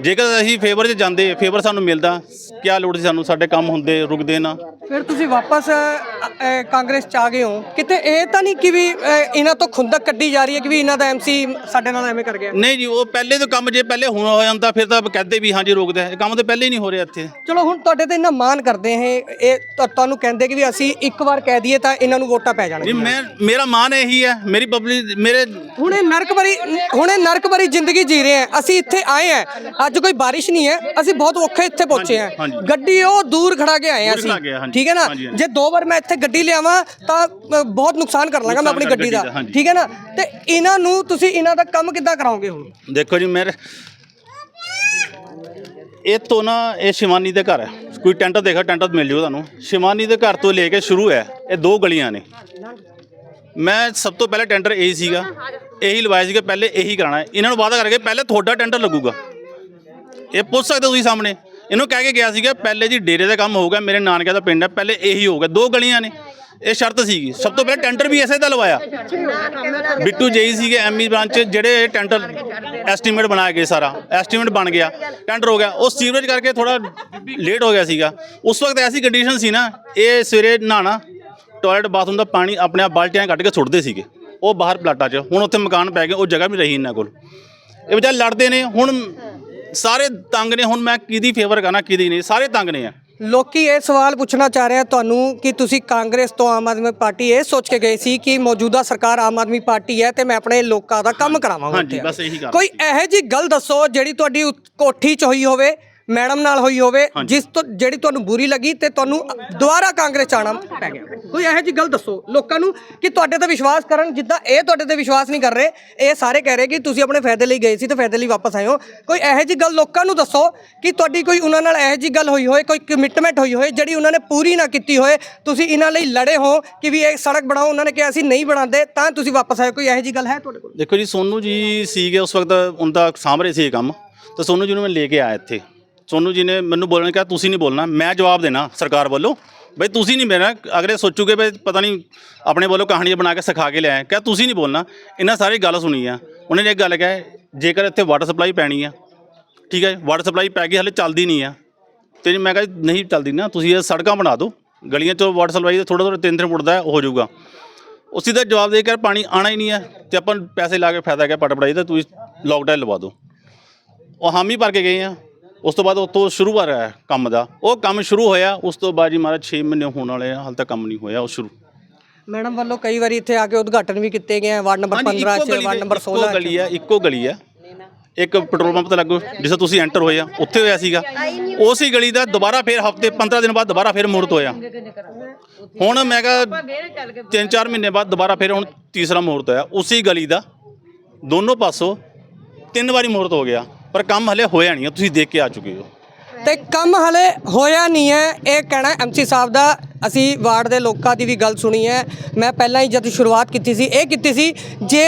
J: ਜੇਕਰ ਅਸੀਂ ਫੇਵਰ 'ਚ ਜਾਂਦੇ ਫੇਵਰ ਸਾਨੂੰ ਮਿਲਦਾ ਕਿਆ ਲੋੜ ਸੀ ਸਾਨੂੰ? ਸਾਡੇ ਕੰਮ ਹੁੰਦੇ ਰੁਕਦੇ ਨਾ।
A: ਫਿਰ ਤੁਸੀਂ ਵਾਪਸ ਅ, ਅ, ਕਾਂਗਰਸ ਚ ਆ ਗਏ ਹੋ। ਕਿਤੇ ਇਹ ਤਾਂ ਨਹੀਂ ਕਿ ਵੀ ਅ, ਇਹਨਾਂ ਤੋਂ ਖੁੰਦਕ ਕੱਢੀ ਜਾ ਰਹੀ ਹੈ ਕਿ ਵੀ ਇਹਨਾਂ ਦਾ ਐਮਸੀ ਸਾਡੇ ਨਾਲ ਐਵੇਂ ਕਰ ਗਿਆ?
J: ਨਹੀਂ ਜੀ ਉਹ ਪਹਿਲੇ ਤੋਂ ਕੰਮ ਜੇ ਪਹਿਲੇ ਹੋਣਾ ਹੋ ਜਾਂਦਾ ਫਿਰ ਤਾਂ ਕਹਦੇ ਵੀ ਹਾਂਜੀ ਰੋਕਦੇ ਇਹ ਕੰਮ ਤਾਂ ਪਹਿਲੇ ਹੀ ਨਹੀਂ ਹੋ ਰਿਹਾ ਇੱਥੇ।
A: ਚਲੋ ਹੁਣ ਤੁਹਾਡੇ ਤੇ ਇੰਨਾ ਮਾਨ ਕਰਦੇ ਹੈ ਇਹ ਤੁਹਾਨੂੰ ਕਹਿੰਦੇ ਕਿ ਵੀ ਅਸੀਂ ਇੱਕ ਵਾਰ ਕਹਿ ਦਈਏ ਤਾਂ ਇਹਨਾਂ ਨੂੰ ਵੋਟਾਂ ਪੈ
J: ਜੀ
A: ਜਾਣਗੀਆਂ
J: ਮੈਂ ਮੇਰਾ ਮਾਨ ਇਹੀ ਹੈ। ਮੇਰੀ ਪਬਲਿਕ ਮੇਰੇ
A: ਹੁਣੇ ਨਰਕ ਭਰੀ ਹੁਣੇ ਨਰਕ ਭਰੀ ਜ਼ਿੰਦਗੀ ਜੀ ਰਹੇ ਹਾਂ। ਅਸੀਂ ਇੱਥੇ ਆਏ ਹਾਂ ਅੱਜ ਕੋਈ ਬਾਰਿਸ਼ ਨਹੀਂ ਹੈ। ਅਸੀਂ ਬਹੁਤ ਔਖੇ ਇੱਥੇ ਪਹੁੰਚੇ
J: ਹਾਂਜੀ।
A: ਗੱਡੀ ਉਹ ਦੂਰ ਖੜਾ ਕੇ ਆਏ
J: ਦੂਰ
A: ਅਸੀਂ। ਠੀਕ ਹੈ ਨਾ। ਜੇ ਦੋ ਵਾਰ ਮੈਂ ਇੱਥੇ ਗੱਡੀ ਲਿਆਵਾਂ ਤਾਂ ਬਹੁਤ ਨੁਕਸਾਨ ਕਰ ਲਾਂਗਾ ਮੈਂ ਆਪਣੀ ਗੱਡੀ ਦਾ। ਠੀਕ ਹੈ ਨਾ? ਤੇ ਇਹਨਾਂ ਨੂੰ ਤੁਸੀਂ ਇਹਨਾਂ ਦਾ ਕੰਮ ਕਿੱਦਾਂ ਕਰਾਓਗੇ ਹੁਣ?
J: ਦੇਖੋ ਜੀ ਮੇਰੇ ਇਹ ਤੋਂ ਨਾ ਇਹ ਸ਼ਿਵਾਨੀ ਦੇ ਘਰ ਹੈ। ਕੋਈ ਟੈਂਟ ਦੇਖਾ ਟੈਂਟ ਮਿਲ ਜੂ ਤੁਹਾਨੂੰ। ਸ਼ਿਵਾਨੀ ਦੇ ਘਰ ਤੋਂ ਲੈ ਕੇ ਸ਼ੁਰੂ ਹੈ। ਇਹ ਦੋ ਗਲੀਆਂ ਨੇ। ਮੈਂ ਸਭ ਤੋਂ ਪਹਿਲੇ ਟੈਂਡਰ ਇਹੀ ਸੀਗਾ। ਇਹੀ ਲਵਾਇਆ ਸੀਗਾ, ਪਹਿਲੇ ਇਹੀ ਕਰਾਣਾ ਹੈ। ਇਹਨਾਂ ਨੂੰ ਵਾਅਦਾ ਕਰਕੇ ਪਹਿਲੇ ਤੁਹਾਡਾ ਟੈਂਡਰ ਲੱਗੂਗਾ। ਇਹ ਪੁੱਛ ਸਕਦੇ ਹੋ ਤੁਸੀਂ ਸਾਹਮਣੇ। ਇਹਨੂੰ ਕਹਿ ਕੇ ਗਿਆ ਸੀਗਾ, ਪਹਿਲੇ ਜੀ ਡੇਰੇ ਦਾ ਕੰਮ ਹੋਊਗਾ, ਮੇਰੇ ਨਾਨਕਿਆਂ ਦਾ ਪਿੰਡ ਹੈ, ਪਹਿਲੇ ਇਹੀ ਹੋਊਗਾ। ਦੋ ਗਲੀਆਂ ਨੇ। ਇਹ ਸ਼ਰਤ ਸੀਗੀ। ਸਭ ਤੋਂ ਪਹਿਲਾਂ ਟੈਂਡਰ ਵੀ ਐਸੇ ਦਾ ਲਵਾਇਆ। ਬਿੱਟੂ ਜੇਈ ਸੀਗੇ ਐਮਈ ਬ੍ਰਾਂਚ, ਜਿਹੜੇ ਟੈਂਡਰ ਐਸਟੀਮੇਟ ਬਣਾਇਆ ਗਿਆ ਸਾਰਾ। ਐਸਟੀਮੇਟ ਬਣ ਗਿਆ। ਟੈਂਡਰ ਹੋ ਗਿਆ। ਉਹ ਸੀਵਰੇਜ ਕਰਕੇ ਥੋੜਾ ਲੇਟ ਹੋ ਗਿਆ ਸੀਗਾ। ਉਸ ਵਕਤ ਐਸੀ ਕੰਡੀਸ਼ਨ ਸੀ ਨਾ, ਇਹ ਸਵੇਰੇ ਨਹਾਣਾ ਟਾਇਲਟ ਬਾਥਰੂਮ ਦਾ ਪਾਣੀ ਆਪਣੇ ਆਪ ਬਾਲਟੀਆਂ ਕੱਢ ਕੇ ਸੁੱਟਦੇ ਸੀਗੇ। ਉਹ ਬਾਹਰ ਪਲਾਟਾਂ 'ਚ ਹੁਣ ਉੱਥੇ ਮਕਾਨ ਪੈ ਗਏ ਉਹ ਜਗ੍ਹਾ ਵੀ ਰਹੀ ਇਹਨਾਂ ਕੋਲ ਇਹ ਵਿਚਾਰੇ ਲੜਦੇ ਨੇ ਹੁਣ ਸਾਰੇ ਤੰਗ ਨੇ ਹੁਣ ਮੈਂ ਕਿਹਦੀ ਫੇਵਰ ਕਰਨਾ ਕਿਹਦੀ ਨਹੀਂ ਸਾਰੇ ਤੰਗ ਨੇ ਆ
A: ਲੋਕੀ ਇਹ ਸਵਾਲ ਪੁੱਛਣਾ ਚਾਹ ਰਹੇ ਆ ਤੁਹਾਨੂੰ ਕਿ ਤੁਸੀਂ ਕਾਂਗਰਸ ਤੋਂ ਆਮ ਆਦਮੀ ਪਾਰਟੀ ਇਹ ਸੋਚ ਕੇ ਗਏ ਸੀ ਕਿ ਮੌਜੂਦਾ ਸਰਕਾਰ ਆਮ ਆਦਮੀ ਪਾਰਟੀ ਹੈ ਤੇ ਮੈਂ ਆਪਣੇ ਲੋਕਾਂ ਦਾ ਕੰਮ ਕਰਾਵਾਂਗਾ
J: ਹਾਂਜੀ। ਬਸ ਇਹੀ ਗੱਲ।
A: ਕੋਈ ਇਹੋ ਜੀ ਗੱਲ ਦੱਸੋ ਜਿਹੜੀ ਤੁਹਾਡੀ ਕੋਠੀ 'ਚ ਹੋਈ ਹੋਵੇ ਮੈਡਮ ਨਾਲ ਹੋਈ ਹੋਵੇ ਜਿਸ ਤੋਂ ਜਿਹੜੀ ਤੁਹਾਨੂੰ ਬੁਰੀ ਲੱਗੀ ਤੇ ਤੁਹਾਨੂੰ ਦੁਬਾਰਾ ਕਾਂਗਰਸ 'ਚ ਆਉਣਾ ਪੈ ਗਿਆ। ਕੋਈ ਇਹੋ ਜੀ ਗੱਲ ਦੱਸੋ ਲੋਕਾਂ ਨੂੰ ਕਿ ਤੁਹਾਡੇ ਤੇ ਵਿਸ਼ਵਾਸ ਕਰਨ ਜਿੱਦਾਂ ਇਹ ਤੁਹਾਡੇ ਤੇ ਵਿਸ਼ਵਾਸ ਨਹੀਂ ਕਰ ਰਹੇ ਇਹ ਸਾਰੇ ਕਹਿ ਰਹੇ ਕਿ ਤੁਸੀਂ ਆਪਣੇ ਫਾਇਦੇ ਲਈ ਗਏ ਸੀ ਤੇ ਫਾਇਦੇ ਲਈ ਵਾਪਸ ਆਏ ਹੋ। ਕੋਈ ਇਹੋ ਜੀ ਗੱਲ ਲੋਕਾਂ ਨੂੰ ਦੱਸੋ ਕਿ ਤੁਹਾਡੀ ਕੋਈ ਉਹਨਾਂ ਨਾਲ ਇਹੋ ਜੀ ਗੱਲ ਹੋਈ ਹੋਏ ਕੋਈ ਕਮਿਟਮੈਂਟ ਹੋਈ ਹੋਏ ਜਿਹੜੀ ਉਹਨਾਂ ਨੇ ਪੂਰੀ ਨਾ ਕੀਤੀ ਹੋਏ ਤੁਸੀਂ ਇਹਨਾਂ ਲਈ ਲੜੇ ਹੋ ਕਿ ਵੀ ਇਹ ਸੜਕ ਬਣਾਓ ਉਹਨਾਂ ਨੇ ਕਿਹਾ ਅਸੀਂ ਨਹੀਂ ਬਣਾਉਂਦੇ ਤਾਂ ਤੁਸੀਂ ਵਾਪਸ ਆਏ ਕੋਈ ਇਹੋ ਜੀ ਗੱਲ ਹੈ ਤੁਹਾਡੇ ਕੋਲ?
J: ਦੇਖੋ ਜੀ ਸੋਨੂ ਜੀ ਸੀਗੇ ਉਸ ਵਕਤ ਉਹਦਾ ਰਹੇ ਸੀ ਇਹ ਕੰਮ ਤਾਂ ਸੋਨੂ ਜੀ ਨੂੰ ਮੈਂ ਲੈ ਕੇ ਆਇਆ ਇੱਥੇ। ਸੋਨੂ ਜੀ ਨੇ ਮੈਨੂੰ ਬੋਲਣ ਕਿਹਾ, ਤੁਸੀਂ ਨਹੀਂ ਬੋਲਣਾ। ਮੈਂ ਜਵਾਬ ਦੇਣਾ ਸਰਕਾਰ ਵੱਲੋਂ। ਬਈ ਤੁਸੀਂ ਨਹੀਂ ਮੇਰਾ ਅਗਲੇ ਸੋਚੂਗੇ ਬਈ ਪਤਾ ਨਹੀਂ ਆਪਣੇ ਵੱਲੋਂ ਕਹਾਣੀਆਂ ਬਣਾ ਕੇ ਸਿਖਾ ਕੇ ਲਿਆਏ ਕਿਹਾ, ਤੁਸੀਂ ਨਹੀਂ ਬੋਲਣਾ। ਇਹਨਾਂ ਸਾਰੀ ਗੱਲ ਸੁਣੀ ਆ। ਉਹਨੇ ਨੇ ਇੱਕ ਗੱਲ ਕਿਹਾ, ਜੇਕਰ ਇੱਥੇ ਵਾਟਰ ਸਪਲਾਈ ਪੈਣੀ ਆ। ਠੀਕ ਹੈ ਵਾਟਰ ਸਪਲਾਈ ਪੈ ਗਈ, ਹਲੇ ਚੱਲਦੀ ਨਹੀਂ ਆ। ਤੇ ਮੈਂ ਕਿਹਾ, ਨਹੀਂ ਚੱਲਦੀ ਨਾ। ਤੁਸੀਂ ਇਹ ਸੜਕਾਂ ਬਣਾ ਦਿਓ। ਗਲੀਆਂ 'ਚੋਂ ਵਾਟਰ ਸਪਲਾਈ ਦਾ ਥੋੜਾ ਥੋੜਾ ਤਿੰਨ ਤਿੰਨ ਫੁੱਟ ਦਾ ਹੋ ਜਾਊਗਾ ਉਸੇ ਦਾ ਜਵਾਬ ਦੇ ਕੇ ਪਾਣੀ ਆਣਾ ਹੀ ਨਹੀਂ ਹੈ ਤੇ ਆਪਾਂ ਪੈਸੇ ਲਾ ਕੇ ਫਾਇਦਾ ਕਿਆ ਪਟ ਪੜਾਈ ਦਾ, ਤੁਸੀਂ ਲੋਕਡਾਊਨ ਲਵਾ ਦਿਓ। ਉਹ ਹਾਮੀ ਭਰ ਕੇ ਗਏ ਆ। ਉਸ ਤੋਂ ਬਾਅਦ ਉਤੋਂ ਸ਼ੁਰੂ ਹੋ ਰਿਹਾ ਕੰਮ ਦਾ। ਉਹ ਕੰਮ ਸ਼ੁਰੂ ਹੋਇਆ ਉਸ ਤੋਂ ਬਾਅਦ ਜੀ ਮਾਰਾ 6 ਮਹੀਨੇ ਹੋਣ ਵਾਲੇ ਆ ਹਾਲ ਤੱਕ ਕੰਮ ਨਹੀਂ ਹੋਇਆ ਉਹ ਸ਼ੁਰੂ।
A: ਮੈਡਮ ਵੱਲੋਂ ਕਈ ਵਾਰੀ ਇੱਥੇ ਆ ਕੇ ਉਦਘਾਟਨ ਵੀ ਕੀਤੇ ਗਏ ਆ ਵਾਰਡ ਨੰਬਰ 15 ਚ ਵਾਰਡ ਨੰਬਰ 16
J: ਇੱਕੋ ਗਲੀ ਹੈ ਇੱਕੋ ਗਲੀ ਹੈ ਇੱਕ ਪੈਟਰੋਲ ਪੰਪ ਤੇ ਲੱਗੋ ਜਿੱਥੇ ਤੁਸੀਂ ਐਂਟਰ ਹੋਏ ਆ ਉੱਥੇ ਹੋਇਆ ਸੀਗਾ। ਉਸੇ ਗਲੀ ਦਾ ਦੁਬਾਰਾ ਫੇਰ ਹਫ਼ਤੇ 15 ਦਿਨ ਬਾਅਦ ਦੁਬਾਰਾ ਫੇਰ ਮੂਰਤ ਹੋਇਆ ਹੁਣ ਮੈਂ ਕਿਹਾ ਤਿੰਨ ਚਾਰ ਮਹੀਨੇ ਬਾਅਦ ਦੁਬਾਰਾ ਫੇਰ ਹੁਣ ਤੀਸਰਾ ਮੂਰਤ ਹੋਇਆ ਉਸੇ ਗਲੀ ਦਾ ਦੋਨੋਂ ਪਾਸੋਂ ਤਿੰਨ ਵਾਰੀ ਮੂਰਤ ਹੋ ਗਿਆ। ਪਰ ਕੰਮ ਹਲੇ ਹੋਇਆ ਨਹੀਂ ਹੈ, ਤੁਸੀਂ ਦੇਖ ਕੇ ਆ ਚੁੱਕੇ ਹੋ।
A: ਤੇ ਕੰਮ ਹਲੇ ਹੋਇਆ ਨਹੀਂ ਹੈ ਇਹ ਕਹਿਣਾ ਐਮਸੀ ਸਾਹਿਬ ਦਾ। ਅਸੀਂ ਵਾਰਡ ਦੇ ਲੋਕਾਂ ਦੀ ਵੀ ਗੱਲ ਸੁਣੀ ਹੈ। ਮੈਂ ਪਹਿਲਾਂ ਹੀ ਜਦ ਸ਼ੁਰੂਆਤ ਕੀਤੀ ਸੀ ਇਹ ਕੀਤੀ ਸੀ ਜੇ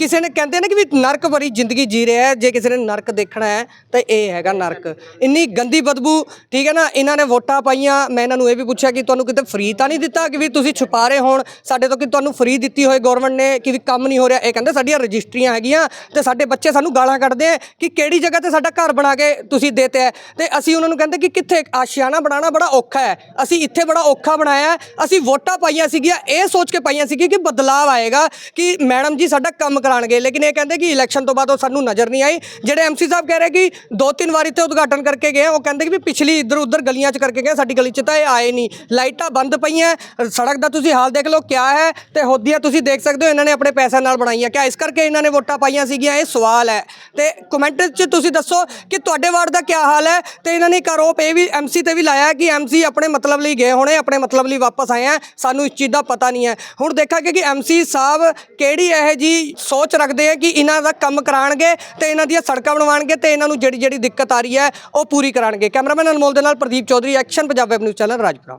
A: ਕਿਸੇ ਨੇ ਕਹਿੰਦੇ ਨੇ ਕਿ ਵੀ ਨਰਕ ਭਰੀ ਜ਼ਿੰਦਗੀ ਜੀ ਰਿਹਾ ਹੈ, ਜੇ ਕਿਸੇ ਨੇ ਨਰਕ ਦੇਖਣਾ ਹੈ, ਤਾਂ ਇਹ ਹੈਗਾ ਨਰਕ। ਇੰਨੀ ਗੰਦੀ ਬਦਬੂ, ਠੀਕ ਹੈ ਨਾ, ਇਹਨਾਂ ਨੇ ਵੋਟਾਂ ਪਾਈਆਂ, ਮੈਂ ਇਹਨਾਂ ਨੂੰ ਇਹ ਵੀ ਪੁੱਛਿਆ ਕਿ ਤੁਹਾਨੂੰ ਕਿਤੇ ਫ੍ਰੀ ਤਾਂ ਨਹੀਂ ਦਿੱਤਾ ਕਿ ਵੀ ਤੁਸੀਂ ਛੁਪਾ ਰਹੇ ਹੋਣ, ਸਾਡੇ ਤੋਂ ਕਿ ਤੁਹਾਨੂੰ ਫ੍ਰੀ ਦਿੱਤੀ ਹੋਏ ਗਵਰਨਮੈਂਟ ਨੇ ਕਿ ਵੀ ਕੰਮ ਨਹੀਂ ਹੋ ਰਿਹਾ? ਇਹ ਕਹਿੰਦੇ ਸਾਡੀਆਂ ਰਜਿਸਟਰੀਆਂ ਹੈਗੀਆਂ ਤੇ ਸਾਡੇ ਬੱਚੇ ਸਾਨੂੰ ਗਾਲਾਂ ਕੱਢਦੇ ਆ ਕਿ ਕਿਹੜੀ ਜਗ੍ਹਾ ਤੇ ਸਾਡਾ ਘਰ ਬਣਾ ਕੇ ਤੁਸੀਂ ਦੇਤੇ ਹੈ ਤੇ ਅਸੀਂ ਉਹਨਾਂ ਨੂੰ ਕਹਿੰਦੇ ਕਿ ਕਿੱਥੇ ਆਸ਼ਿਆਨਾ ਬਣਾਉਣਾ ਬੜਾ ਔਖਾ ਹੈ। ਅਸੀਂ ਇੱਥੇ ਬੜਾ ਔਖਾ ਬਣਾਇਆ ਅਸੀਂ ਵੋਟਾਂ ਪਾਈਆਂ ਸੀਗੀਆਂ, ਇਹ ਸੋਚ ਕੇ ਪਾਈਆਂ ਸੀਗੀਆਂ ਕਿ ਬਦਲਾਵ ਆਏਗਾ ਕਿ ਮੈਡਮ ਜੀ ਸਾਡਾ ਕੰਮ ਕਰਾਣਗੇ ਲੇਕਿਨ ਇਹ ਕਹਿੰਦੇ ਕਿ ਇਲੈਕਸ਼ਨ ਤੋਂ ਬਾਅਦ ਉਹ ਸਾਨੂੰ ਨਜ਼ਰ ਨਹੀਂ ਆਈ। ਜਿਹੜੇ ਐਮਸੀ ਸਾਹਿਬ ਕਹਿ ਰਹੇ ਕਿ ਦੋ ਤਿੰਨ ਵਾਰੀ ਤੇ ਉਦਘਾਟਨ ਕਰਕੇ ਗਏ ਉਹ ਕਹਿੰਦੇ ਕਿ ਵੀ ਪਿਛਲੀ ਇੱਧਰ ਉੱਧਰ ਗਲੀਆਂ 'ਚ ਕਰਕੇ ਗਏ, ਸਾਡੀ ਗਲੀ 'ਚ ਤਾਂ ਇਹ ਆਏ ਨਹੀਂ। ਲਾਈਟਾਂ ਬੰਦ ਪਈਆਂ, ਸੜਕ ਦਾ ਤੁਸੀਂ ਹਾਲ ਦੇਖ ਲਓ, ਕਿਆ ਹੈ ਤੇ ਹੋਦੀਆਂ ਤੁਸੀਂ ਦੇਖ ਸਕਦੇ ਹੋ, ਇਹਨਾਂ ਨੇ ਆਪਣੇ ਪੈਸਿਆਂ ਨਾਲ ਬਣਾਈਆਂ। ਕਿਆ ਇਸ ਕਰਕੇ ਇਹਨਾਂ ਨੇ ਵੋਟਾਂ ਪਾਈਆਂ ਸੀਗੀਆਂ, ਇਹ ਸਵਾਲ ਹੈ। ਤੇ ਕਮੈਂਟ 'ਚ ਤੁਸੀਂ ਦੱਸੋ ਕਿ ਤੁਹਾਡੇ ਵਾਰਡ ਦਾ ਕਿਆ ਹਾਲ ਹੈ ਤੇ ਇਹਨਾਂ ਨੇ ਇੱਕ ਆਰੋਪ ਇਹ ਵੀ ਐਮਸੀ ਤੇ ਵੀ ਲਾਇਆ ਕਿ ਐਮਸੀ ਆਪਣੇ ਮਤਲਬ ਲਈ ਗਏ ਹੋਣੇ, ਆਪਣੇ ਮਤਲਬ ਲਈ ਵਾਪਸ ਆਏ ਆ। ਸਾਨੂੰ ਇਸ ਚੀਜ਼ ਦਾ ਪਤਾ ਨਹੀਂ ਹੈ। ਹੁਣ ਦੇਖਾਂਗੇ ਕਿ ਐਮਸੀ ਸਾਹਿਬ ਕਿਹੜੀ ਇਹ ਜੀ ਸੋਚ ਸੋਚ ਰੱਖਦੇ ਆ ਕਿ ਇਹਨਾਂ ਦਾ ਕੰਮ ਕਰਾਣਗੇ ਤੇ ਇਹਨਾਂ ਦੀਆਂ ਸੜਕਾਂ ਬਣਵਾਉਣਗੇ ਤੇ ਇਹਨਾਂ ਨੂੰ ਜਿਹੜੀ ਜਿਹੜੀ ਦਿੱਕਤ ਆ ਰਹੀ ਹੈ, ਉਹ ਪੂਰੀ ਕਰਾਣਗੇ। ਕੈਮਰਾਮੈਨ ਅਨਮੋਲ ਦੇ ਨਾਲ Pradeep Chaudhary, action Punjab web news channel Rajpura.